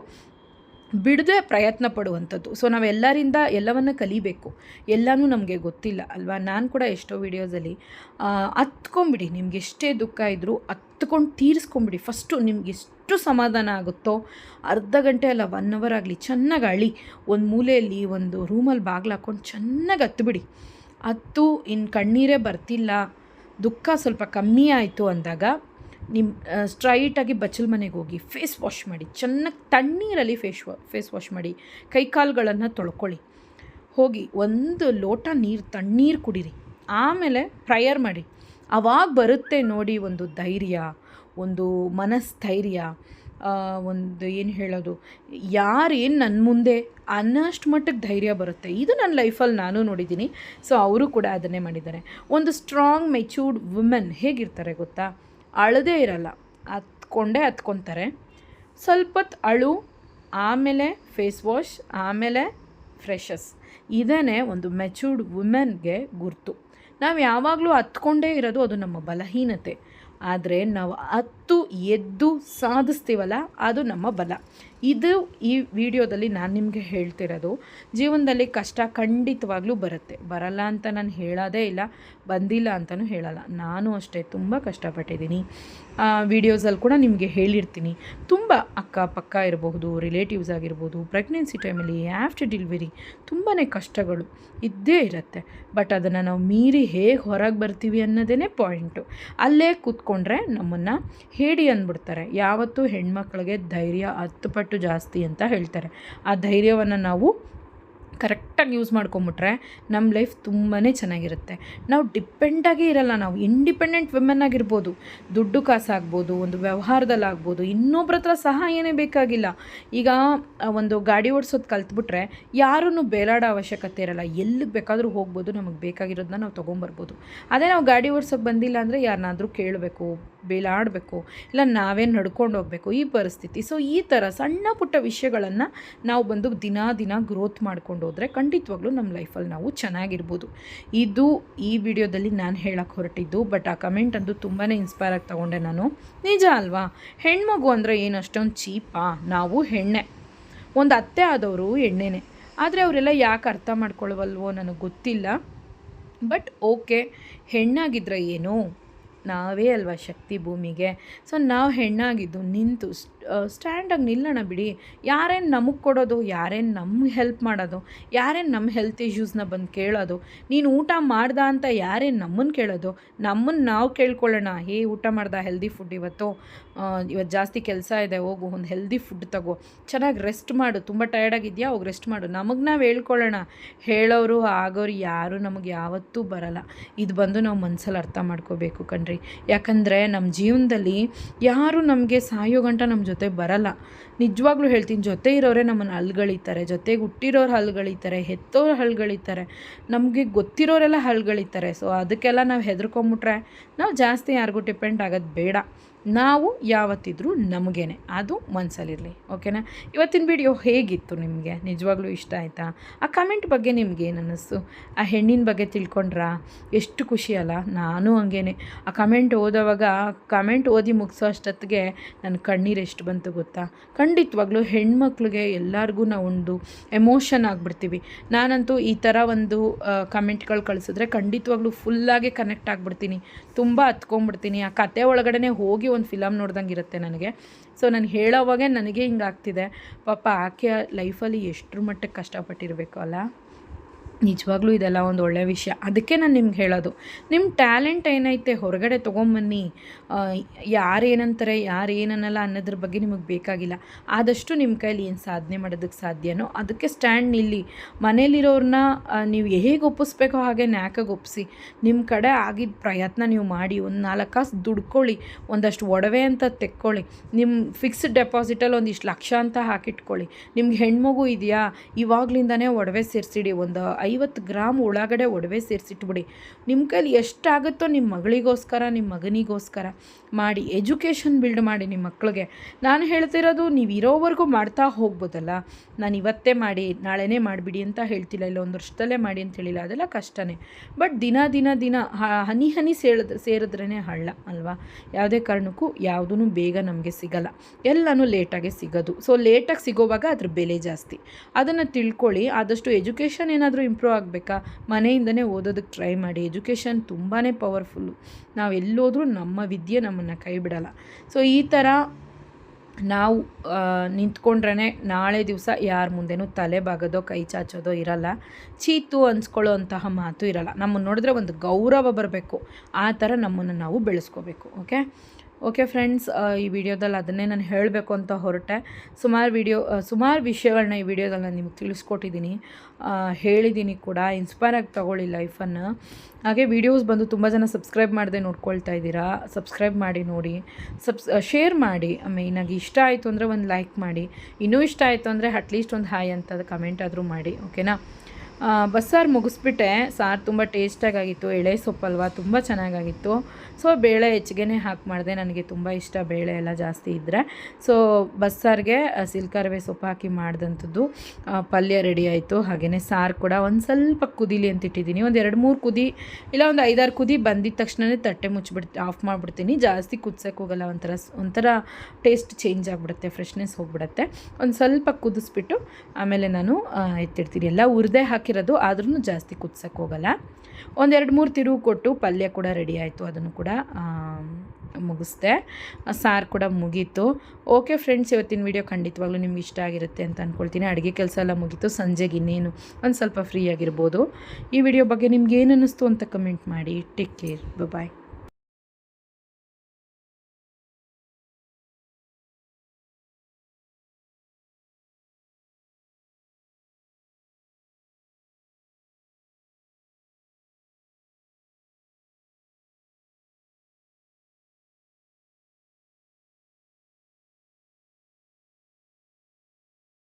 ಬಿಡದೆ ಪ್ರಯತ್ನ ಪಡುವಂಥದ್ದು. ಸೊ ನಾವೆಲ್ಲರಿಂದ ಎಲ್ಲವನ್ನು ಕಲಿಬೇಕು. ಎಲ್ಲನೂ ನಮಗೆ ಗೊತ್ತಿಲ್ಲ, ಅಲ್ವಾ? ನಾನು ಕೂಡ ಎಷ್ಟೋ ವೀಡಿಯೋಸಲ್ಲಿ ಹತ್ಕೊಂಬಿಡಿ ನಿಮ್ಗೆ ಎಷ್ಟೇ ದುಃಖ ಇದ್ದರೂ ಹತ್ಕೊಂಡು ತೀರಿಸ್ಕೊಂಬಿಡಿ. ಫಸ್ಟು ನಿಮ್ಗೆ ಎಷ್ಟು ಸಮಾಧಾನ ಆಗುತ್ತೋ, ಅರ್ಧ ಗಂಟೆ ಅಲ್ಲ ಒನ್ ಅವರ್ ಆಗಲಿ, ಚೆನ್ನಾಗಿ ಅಳಿ. ಒಂದು ಮೂಲೆಯಲ್ಲಿ, ಒಂದು ರೂಮಲ್ಲಿ ಬಾಗಿಲು ಹಾಕ್ಕೊಂಡು ಚೆನ್ನಾಗಿ ಹತ್ತುಬಿಡಿ ಹತ್ತು ಇನ್ನು ಕಣ್ಣೀರೇ ಬರ್ತಿಲ್ಲ. ದುಃಖ ಸ್ವಲ್ಪ ಕಮ್ಮಿ ಆಯಿತು ಅಂದಾಗ ನಿಮ್ಮ ಸ್ಟ್ರೈಟಾಗಿ ಬಚ್ಚಲ್ ಮನೆಗೆ ಹೋಗಿ ಫೇಸ್ ವಾಶ್ ಮಾಡಿ, ಚೆನ್ನಾಗಿ ತಣ್ಣೀರಲ್ಲಿ ಫೇಸ್ ವಾ ಫೇಸ್ ವಾಶ್ ಮಾಡಿ ಕೈಕಾಲುಗಳನ್ನು ತೊಳ್ಕೊಳ್ಳಿ. ಹೋಗಿ ಒಂದು ಲೋಟ ನೀರು, ತಣ್ಣೀರು ಕುಡೀರಿ. ಆಮೇಲೆ ಪ್ರಯರ್ ಮಾಡಿ. ಅವಾಗ ಬರುತ್ತೆ ನೋಡಿ ಒಂದು ಧೈರ್ಯ, ಒಂದು ಮನಸ್ಥೈರ್ಯ ಒಂದು ಏನು ಹೇಳೋದು, ಯಾರು ಏನು ನನ್ನ ಮುಂದೆ ಅನ್ನೋಷ್ಟು ಮಟ್ಟಕ್ಕೆ ಧೈರ್ಯ ಬರುತ್ತೆ. ಇದು ನನ್ನ ಲೈಫಲ್ಲಿ ನಾನು ನೋಡಿದ್ದೀನಿ. ಸೊ ಅವರು ಕೂಡ ಅದನ್ನೇ ಮಾಡಿದ್ದಾರೆ. ಒಂದು ಸ್ಟ್ರಾಂಗ್ ಮೆಚ್ಯೂರ್ಡ್ ವುಮೆನ್ ಹೇಗಿರ್ತಾರೆ ಗೊತ್ತಾ? ಅಳದೇ ಇರಲ್ಲ. ಹತ್ಕೊಂಡೇ ಹತ್ಕೊತಾರೆ. ಸ್ವಲ್ಪ ಅಳು, ಆಮೇಲೆ ಫೇಸ್ ವಾಶ್, ಆಮೇಲೆ ಫ್ರೆಶಸ್ ಇದೇ ಒಂದು ಮೆಚೂರ್ಡ್ ವುಮೆನ್ಗೆ ಗುರ್ತು. ನಾವು ಯಾವಾಗಲೂ ಹತ್ಕೊಂಡೇ ಇರೋದು ಅದು ನಮ್ಮ ಬಲಹೀನತೆ. ಆದರೆ ನಾವು ಹತ್ತು ಎದ್ದು ಸಾಧಿಸ್ತೀವಲ್ಲ, ಅದು ನಮ್ಮ ಬಲ. ಇದು ಈ ವಿಡಿಯೋದಲ್ಲಿ ನಾನು ನಿಮಗೆ ಹೇಳ್ತಿರೋದು, ಜೀವನದಲ್ಲಿ ಕಷ್ಟ ಖಂಡಿತವಾಗ್ಲೂ ಬರುತ್ತೆ. ಬರಲ್ಲ ಅಂತ ನಾನು ಹೇಳೋದೇ ಇಲ್ಲ, ಬಂದಿಲ್ಲ ಅಂತಲೂ ಹೇಳಲ್ಲ. ನಾನು ಅಷ್ಟೇ ತುಂಬ ಕಷ್ಟಪಟ್ಟಿದ್ದೀನಿ. ವಿಡಿಯೋಸಲ್ಲಿ ಕೂಡ ನಿಮಗೆ ಹೇಳಿರ್ತೀನಿ. ತುಂಬ ಅಕ್ಕಪಕ್ಕ ಇರಬಹುದು ರಿಲೇಟಿವ್ಸ್ ಆಗಿರ್ಬೋದು ಪ್ರೆಗ್ನೆನ್ಸಿ ಟೈಮಲ್ಲಿ ಆಫ್ಟರ್ ಡೆಲಿವರಿ ತುಂಬಾ ಕಷ್ಟಗಳು ಇದ್ದೇ ಇರುತ್ತೆ. ಬಟ್ ಅದನ್ನು ನಾವು ಮೀರಿ ಹೇಗೆ ಹೊರಗೆ ಬರ್ತೀವಿ ಅನ್ನೋದೇ ಪಾಯಿಂಟು ಅಲ್ಲೇ ಕೂತ್ಕೊಂಡ್ರೆ ನಮ್ಮನ್ನು ಹೇಳಿ ಅಂದ್ಬಿಡ್ತಾರೆ. ಯಾವತ್ತೂ ಹೆಣ್ಮಕ್ಳಿಗೆ ಧೈರ್ಯ ಹತ್ತು ಜಾಸ್ತಿ ಅಂತ ಹೇಳ್ತಾರೆ. ಆ ಧೈರ್ಯವನ್ನು ನಾವು ಕರೆಕ್ಟಾಗಿ ಯೂಸ್ ಮಾಡ್ಕೊಂಬಿಟ್ರೆ ನಮ್ಮ ಲೈಫ್ ತುಂಬಾ ಚೆನ್ನಾಗಿರುತ್ತೆ. ನಾವು ಡಿಪೆಂಡಾಗಿ ಇರಲ್ಲ, ನಾವು ಇಂಡಿಪೆಂಡೆಂಟ್ ವಿಮೆನ್ ಆಗಿರ್ಬೋದು, ದುಡ್ಡು ಕಾಸಾಗ್ಬೋದು, ಒಂದು ವ್ಯವಹಾರದಲ್ಲಾಗ್ಬೋದು, ಇನ್ನೊಬ್ರ ಹತ್ರ ಸಹಾಯನೇ ಬೇಕಾಗಿಲ್ಲ. ಈಗ ಒಂದು ಗಾಡಿ ಓಡಿಸೋದು ಕಲ್ತ್ಬಿಟ್ರೆ ಯಾರೂ ಬೇಲಾಡೋ ಅವಶ್ಯಕತೆ ಇರಲ್ಲ. ಎಲ್ಲಿಗೆ ಬೇಕಾದರೂ ಹೋಗ್ಬೋದು, ನಮಗೆ ಬೇಕಾಗಿರೋದನ್ನ ನಾವು ತೊಗೊಂಬರ್ಬೋದು. ಅದೇ ನಾವು ಗಾಡಿ ಓಡಿಸೋಕೆ ಬಂದಿಲ್ಲ ಅಂದರೆ ಯಾರನ್ನಾದರೂ ಕೇಳಬೇಕು, ಬೇಲಾಡಬೇಕು, ಇಲ್ಲ ನಾವೇ ನಡ್ಕೊಂಡು ಹೋಗಬೇಕು, ಈ ಪರಿಸ್ಥಿತಿ. ಸೊ ಈ ಥರ ಸಣ್ಣ ಪುಟ್ಟ ವಿಷಯಗಳನ್ನು ನಾವು ಬಂದು ದಿನ ದಿನ ಗ್ರೋತ್ ಮಾಡ್ಕೊಂಡು ಹೋದರೆ ಖಂಡಿತವಾಗ್ಲೂ ನಮ್ಮ ಲೈಫಲ್ಲಿ ನಾವು ಚೆನ್ನಾಗಿರ್ಬೋದು. ಇದು ಈ ವಿಡಿಯೋದಲ್ಲಿ ನಾನು ಹೇಳಕ್ಕೆ ಹೊರಟಿದ್ದು ಬಟ್ ಆ ಕಮೆಂಟ್ ಅಂತೂ ತುಂಬಾ ಇನ್ಸ್ಪೈರ್ ಆಗಿ ತಗೊಂಡೆ ನಾನು. ನಿಜ ಅಲ್ವಾ? ಹೆಣ್ಮಗು ಅಂದರೆ ಏನು? ಅಷ್ಟೊಂದು ಚೀಪಾ. ನಾವು ಹೆಣ್ಣೆ. ಒಂದು ಅತ್ತೆ ಆದವರು ಎಣ್ಣೆನೆ ಆದರೆ ಅವರೆಲ್ಲ ಯಾಕೆ ಅರ್ಥ ಮಾಡ್ಕೊಳ್ವಲ್ವೋ ನನಗೆ ಗೊತ್ತಿಲ್ಲ. ಬಟ್ ಓಕೆ ಹೆಣ್ಣಾಗಿದ್ರೆ ಏನು? ನಾವೇ ಅಲ್ವಾ ಶಕ್ತಿ ಭೂಮಿಗೆ. ಸೊ ನಾವು ಹೆಣ್ಣಾಗಿದ್ದು ನಿಂತು ಸ್ಟ್ಯಾಂಡಾಗಿ ನಿಲ್ಲೋಣ ಬಿಡಿ. ಯಾರೇನು ನಮಗೆ ಕೊಡೋದು, ಯಾರೇನು ನಮ್ಗೆ ಹೆಲ್ಪ್ ಮಾಡೋದು, ಯಾರೇನು ನಮ್ಮ ಹೆಲ್ತ್ ಇಶ್ಯೂಸ್ನ ಬಂದು ಕೇಳೋದು, ನೀನು ಊಟ ಮಾಡ್ದ ಅಂತ ಯಾರೇನು ನಮ್ಮನ್ನು ಕೇಳೋದು? ನಮ್ಮನ್ನು ನಾವು ಕೇಳ್ಕೊಳ್ಳೋಣ. ಹೇ, ಊಟ ಮಾಡ್ದ ಹೆಲ್ದಿ ಫುಡ್ ಇವತ್ತು. ಇವತ್ತು ಜಾಸ್ತಿ ಕೆಲಸ ಇದೆ, ಹೋಗು, ಒಂದು ಹೆಲ್ದಿ ಫುಡ್ ತಗೋ. ಚೆನ್ನಾಗಿ ರೆಸ್ಟ್ ಮಾಡು. ತುಂಬ ಟಯರ್ಡಾಗಿದೆಯಾ ಹೋಗಿ ರೆಸ್ಟ್ ಮಾಡು. ನಮಗೆ ನಾವು ಹೇಳ್ಕೊಳ್ಳೋಣ. ಹೇಳೋರು, ಆಗೋರು ಯಾರು ನಮಗೆ ಯಾವತ್ತೂ ಬರಲ್ಲ. ಇದು ಬಂದು ನಾವು ಮನಸ್ಸಲ್ಲಿ ಅರ್ಥ ಮಾಡ್ಕೋಬೇಕು ಕಣ್ರಿ. ಯಾಕಂದರೆ ನಮ್ಮ ಜೀವನದಲ್ಲಿ ಯಾರು ನಮಗೆ ಸಾಯೋ ಗಂಟ ನಮ್ಮ ಜೊತೆ ಬರಲ್ಲ. ನಿಜವಾಗ್ಲೂ ಹೇಳ್ತೀನಿ, ಜೊತೆ ಇರೋರೇ ನಮ್ಮನ್ನು ಹಲ್ಗಳಿತಾರೆ ಜೊತೆಗೆ ಹುಟ್ಟಿರೋರು ಹಲ್ಗಳಿತಾರೆ ಹೆತ್ತೋರು ಹಲ್ಗಳಿತಾರೆ ನಮಗೆ ಗೊತ್ತಿರೋರೆಲ್ಲ ಹಲ್ಗಳಿತಾರೆ ಸೊ ಅದಕ್ಕೆಲ್ಲ ನಾವು ಹೆದರ್ಕೊಂಬಿಟ್ರೆ ನಾವು ಜಾಸ್ತಿ ಯಾರಿಗೂ ಡಿಪೆಂಡ್ ಆಗೋದು ಬೇಡ. ನಾವು ಯಾವತ್ತಿದ್ರೂ ನಮಗೇನೆ. ಅದು ಮನಸ್ಸಲ್ಲಿರಲಿ ಓಕೆನಾ? ಇವತ್ತಿನ ವಿಡಿಯೋ ಹೇಗಿತ್ತು ನಿಮಗೆ? ನಿಜವಾಗ್ಲೂ ಇಷ್ಟ ಆಯಿತಾ? ಆ ಕಮೆಂಟ್ ಬಗ್ಗೆ ನಿಮ್ಗೆ ಏನು ಅನ್ನಿಸ್ತು ಆ ಹೆಣ್ಣಿನ ಬಗ್ಗೆ ತಿಳ್ಕೊಂಡ್ರಾ? ಎಷ್ಟು ಖುಷಿ ಅಲ್ಲ? ನಾನು ಹಂಗೇನೆ. ಆ ಕಮೆಂಟ್ ಓದೋವಾಗ ಕಮೆಂಟ್ ಓದಿ ಮುಗಿಸೋ ಅಷ್ಟೊತ್ತಿಗೆ ನನ್ನ ಕಣ್ಣೀರು ಎಷ್ಟು ಬಂತು ಗೊತ್ತಾ? ಖಂಡಿತವಾಗ್ಲೂ ಹೆಣ್ಮಕ್ಳಿಗೆ ಎಲ್ಲರಿಗೂ ನಾವು ಒಂದು ಎಮೋಷನ್ ಆಗಿಬಿಡ್ತೀವಿ. ನಾನಂತೂ ಈ ಥರ ಒಂದು ಕಮೆಂಟ್ಗಳು ಕಳಿಸಿದ್ರೆ ಖಂಡಿತವಾಗ್ಲೂ ಫುಲ್ಲಾಗೆ ಕನೆಕ್ಟ್ ಆಗಿಬಿಡ್ತೀನಿ. ತುಂಬ ಹತ್ಕೊಂಡ್ಬಿಡ್ತೀನಿ ಆ ಕತೆ ಒಳಗಡೆ ಹೋಗಿ ಒಂದು ಫಿಲಮ್ ನೋಡ್ದಂಗೆ ಇರುತ್ತೆ ನನಗೆ. ಸೊ ನಾನು ಹೇಳೋವಾಗೆ ನನಗೆ ಹಿಂಗಾಗ್ತಿದೆ ಪಾಪ ಆಕೆ ಲೈಫಲ್ಲಿ ಎಷ್ಟರ ಮಟ್ಟಕ್ಕೆ ಕಷ್ಟಪಟ್ಟಿರಬೇಕು ಅಲ್ಲ? ನಿಜವಾಗ್ಲೂ ಇದೆಲ್ಲ ಒಂದು ಒಳ್ಳೆಯ ವಿಷಯ. ಅದಕ್ಕೆ ನಾನು ನಿಮ್ಗೆ ಹೇಳೋದು. ನಿಮ್ಮ ಟ್ಯಾಲೆಂಟ್ ಏನೈತೆ ಹೊರಗಡೆ ತೊಗೊಂಬನ್ನಿ. ಯಾರೇನಂತಾರೆ ಯಾರು ಏನನ್ನಲ್ಲ ಅನ್ನೋದ್ರ ಬಗ್ಗೆ ನಿಮಗೆ ಬೇಕಾಗಿಲ್ಲ. ಆದಷ್ಟು ನಿಮ್ಮ ಕೈಲಿ ಏನು ಸಾಧನೆ ಮಾಡೋದಕ್ಕೆ ಸಾಧ್ಯನೋ ಅದಕ್ಕೆ ಸ್ಟ್ಯಾಂಡ್ ನಿಲ್ಲಿ. ಮನೇಲಿರೋರನ್ನ ನೀವು ಹೇಗೆ ಒಪ್ಪಿಸ್ಬೇಕೋ ಹಾಗೆ ನ್ಯಾಕಾಗಿ ಒಪ್ಪಿಸಿ ನಿಮ್ಮ ಕಡೆ ಆಗಿದ್ದ ಪ್ರಯತ್ನ ನೀವು ಮಾಡಿ, ಒಂದು ನಾಲ್ಕು ಕಾಸು ದುಡ್ಕೊಳ್ಳಿ, ಒಂದಷ್ಟು ಒಡವೆ ಅಂತ ತೆಕ್ಕೊಳ್ಳಿ. ನಿಮ್ಮ ಫಿಕ್ಸ್ಡ್ ಡೆಪಾಸಿಟಲ್ಲಿ ಒಂದಿಷ್ಟು ಲಕ್ಷ ಅಂತ ಹಾಕಿಟ್ಕೊಳ್ಳಿ. ನಿಮ್ಗೆ ಹೆಣ್ಮಗು ಇದೆಯಾ, ಇವಾಗ್ಲಿಂದನೇ ಒಡವೆ ಸೇರಿಸಿಡಿ. ಒಂದು ಐವತ್ತು ಗ್ರಾಮ್ ಒಳಗಡೆ ಒಡವೆ ಸೇರಿಸಿಟ್ಬಿಡಿ. ನಿಮ್ಮ ಕೈಲಿ ಎಷ್ಟಾಗುತ್ತೋ ನಿಮ್ಮ ಮಗಳಿಗೋಸ್ಕರ ನಿಮ್ಮ ಮಗನಿಗೋಸ್ಕರ ಮಾಡಿ, ಎಜುಕೇಷನ್ ಬಿಲ್ಡ್ ಮಾಡಿ ನಿಮ್ಮ ಮಕ್ಕಳಿಗೆ ನಾನು ಹೇಳ್ತಿರೋದು ನೀವು ಇರೋವರೆಗೂ ಮಾಡ್ತಾ ಹೋಗ್ಬೋದಲ್ಲ. ನಾನು ಇವತ್ತೇ ಮಾಡಿ, ನಾಳೆನೇ ಮಾಡಿಬಿಡಿ ಅಂತ ಹೇಳ್ತಿಲ್ಲ. ಇಲ್ಲ, ಒಂದು ವರ್ಷದಲ್ಲೇ ಮಾಡಿ ಅಂತ ಹೇಳಿಲ್ಲ. ಅದೆಲ್ಲ ಕಷ್ಟನೇ. ಬಟ್ ದಿನ ದಿನ ದಿನ ಹನಿ ಹನಿ ಸೇಳದ್ ಸೇರಿದ್ರೇ ಹಳ್ಳ, ಅಲ್ವಾ? ಯಾವುದೇ ಕಾರಣಕ್ಕೂ ಯಾವುದೂ ಬೇಗ ನಮಗೆ ಸಿಗಲ್ಲ. ಎಲ್ಲನೂ ಲೇಟಾಗೆ ಸಿಗೋದು. ಸೊ ಲೇಟಾಗಿ ಸಿಗೋವಾಗ ಅದ್ರ ಬೆಲೆ ಜಾಸ್ತಿ. ಅದನ್ನು ತಿಳ್ಕೊಳ್ಳಿ. ಆದಷ್ಟು ಎಜುಕೇಷನ್ ಏನಾದರೂ ಇಂಪ್ರೂವ್ ಆಗಬೇಕಾ? ಮನೆಯಿಂದನೇ ಓದೋದಕ್ಕೆ ಟ್ರೈ ಮಾಡಿ. ಎಜುಕೇಷನ್ ತುಂಬಾ ಪವರ್ಫುಲ್ಲು ನಾವು ಎಲ್ಲೋದ್ರೂ ನಮ್ಮ ವಿದ್ಯೆ ನಮ್ಮನ್ನು ಕೈ ಬಿಡಲ್ಲ. ಸೊ ಈ ಥರ ನಾವು ನಿಂತ್ಕೊಂಡ್ರೆ ನಾಳೆ ದಿವಸ ಯಾರ ಮುಂದೆನೂ ತಲೆ ಬಾಗೋದೋ, ಕೈ ಚಾಚೋದೋ ಇರಲ್ಲ. ಚೀತು ಅನ್ಸ್ಕೊಳ್ಳೋ ಅಂತಹ ಮಾತು ಇರಲ್ಲ. ನಮ್ಮನ್ನು ನೋಡಿದ್ರೆ ಒಂದು ಗೌರವ ಬರಬೇಕು. ಆ ಥರ ನಮ್ಮನ್ನು ನಾವು ಬೆಳೆಸ್ಕೋಬೇಕು. ಓಕೆ ಓಕೆ ಫ್ರೆಂಡ್ಸ್ ಈ ವಿಡಿಯೋದಲ್ಲಿ ಅದನ್ನೇ ನಾನು ಹೇಳಬೇಕು ಅಂತ ಹೊರಟೆ. ಸುಮಾರು ವಿಡಿಯೋ ಸುಮಾರು ವಿಷಯಗಳನ್ನ ಈ ವಿಡಿಯೋದಲ್ಲಿ ನಾನು ನಿಮ್ಗೆ ತಿಳಿಸ್ಕೊಟ್ಟಿದ್ದೀನಿ. ಹೇಳಿದ್ದೀನಿ ಕೂಡ ಇನ್ಸ್ಪೈರ್ ಆಗಿ ತಗೊಳ್ಳಿ ಲೈಫನ್ನು ಹಾಗೆ ವಿಡಿಯೋಸ್ ಬಂದು ತುಂಬ ಜನ ಸಬ್ಸ್ಕ್ರೈಬ್ ಮಾಡದೆ ನೋಡ್ಕೊಳ್ತಾ ಇದ್ದೀರಾ ಸಬ್ಸ್ಕ್ರೈಬ್ ಮಾಡಿ ನೋಡಿ. ಸಬ್ಸ್ ಶೇರ್ ಮಾಡಿ. ಮೇನಾಗಿ ಇಷ್ಟ ಆಯಿತು ಅಂದರೆ ಒಂದು ಲೈಕ್ ಮಾಡಿ. ಇನ್ನೂ ಇಷ್ಟ ಆಯಿತು ಅಂದರೆ ಅಟ್ಲೀಸ್ಟ್ ಒಂದು ಹಾಯ್ ಅಂತ ಕಮೆಂಟ್ ಆದರೂ ಮಾಡಿ ಓಕೆನಾ ಬಸ್ಸಾರು ಮುಗಿಸ್ಬಿಟ್ಟೆ. ಸಾರು ತುಂಬ ಟೇಸ್ಟಾಗಿತ್ತು ಎಳೆ ಸೊಪ್ಪಲ್ವ ತುಂಬ ಚೆನ್ನಾಗಾಗಿತ್ತು. ಸೊ ಬೇಳೆ ಹೆಚ್ಚಿಗೆ ಹಾಕಿ ಮಾಡಿದೆ. ನನಗೆ ತುಂಬ ಇಷ್ಟ ಬೇಳೆ ಎಲ್ಲ ಜಾಸ್ತಿ ಇದ್ದರೆ ಸೊ ಬಸ್ಸಾರಿಗೆ ಸಿಲ್ಕರವೆ ಸೊಪ್ಪು ಹಾಕಿ ಮಾಡಿದಂಥದ್ದು ಪಲ್ಯ ರೆಡಿ ಆಯಿತು. ಹಾಗೆಯೇ ಸಾರು ಕೂಡ ಒಂದು ಸ್ವಲ್ಪ ಕುದೀಲಿ ಅಂತ ಇಟ್ಟಿದ್ದೀನಿ. ಒಂದು ಎರಡು ಮೂರು ಕುದಿ, ಇಲ್ಲ ಒಂದು ಐದಾರು ಕುದಿ ಬಂದಿದ್ದ ತಕ್ಷಣವೇ ತಟ್ಟೆ ಮುಚ್ಚಿಬಿಡ್ತೀನಿ ಆಫ್ ಮಾಡಿಬಿಡ್ತೀನಿ. ಜಾಸ್ತಿ ಕುದಿಸೋಕೆ ಹೋಗಲ್ಲ. ಒಂಥರ ಒಂಥರ ಟೇಸ್ಟ್ ಚೇಂಜ್ ಆಗಿಬಿಡುತ್ತೆ. ಫ್ರೆಶ್ನೆಸ್ ಹೋಗ್ಬಿಡುತ್ತೆ. ಒಂದು ಸ್ವಲ್ಪ ಕುದಿಸ್ಬಿಟ್ಟು ಆಮೇಲೆ ನಾನು ಎತ್ತಿಡ್ತೀನಿ. ಎಲ್ಲ ಹುರಿದೇ ಹಾಕಿರೋದು ಆದ್ರೂ ಜಾಸ್ತಿ ಕುದ್ಸಕ್ಕೆ ಹೋಗಲ್ಲ. ಒಂದೆರಡು ಮೂರು ತಿರುವು ಕೊಟ್ಟು ಪಲ್ಯ ಕೂಡ ರೆಡಿ ಆಯಿತು, ಅದನ್ನು ಕೂಡ ಮುಗಿಸ್ದೆ. ಸಾರು ಕೂಡ ಮುಗೀತು. ಓಕೆ ಫ್ರೆಂಡ್ಸ್ ಇವತ್ತಿನ ವಿಡಿಯೋ ಖಂಡಿತವಾಗ್ಲೂ ನಿಮ್ಗೆ ಇಷ್ಟ ಆಗಿರುತ್ತೆ ಅಂತ ಅಂದ್ಕೊಳ್ತೀನಿ ಅಡುಗೆ ಕೆಲಸ ಎಲ್ಲ ಮುಗೀತು, ಸಂಜೆಗೆ ಇನ್ನೇನು, ಒಂದು ಸ್ವಲ್ಪ ಫ್ರೀ ಆಗಿರ್ಬೋದು. ಈ ವಿಡಿಯೋ ಬಗ್ಗೆ ನಿಮ್ಗೆ ಏನು ಅನ್ನಿಸ್ತು ಅಂತ ಕಮೆಂಟ್ ಮಾಡಿ. Take care bye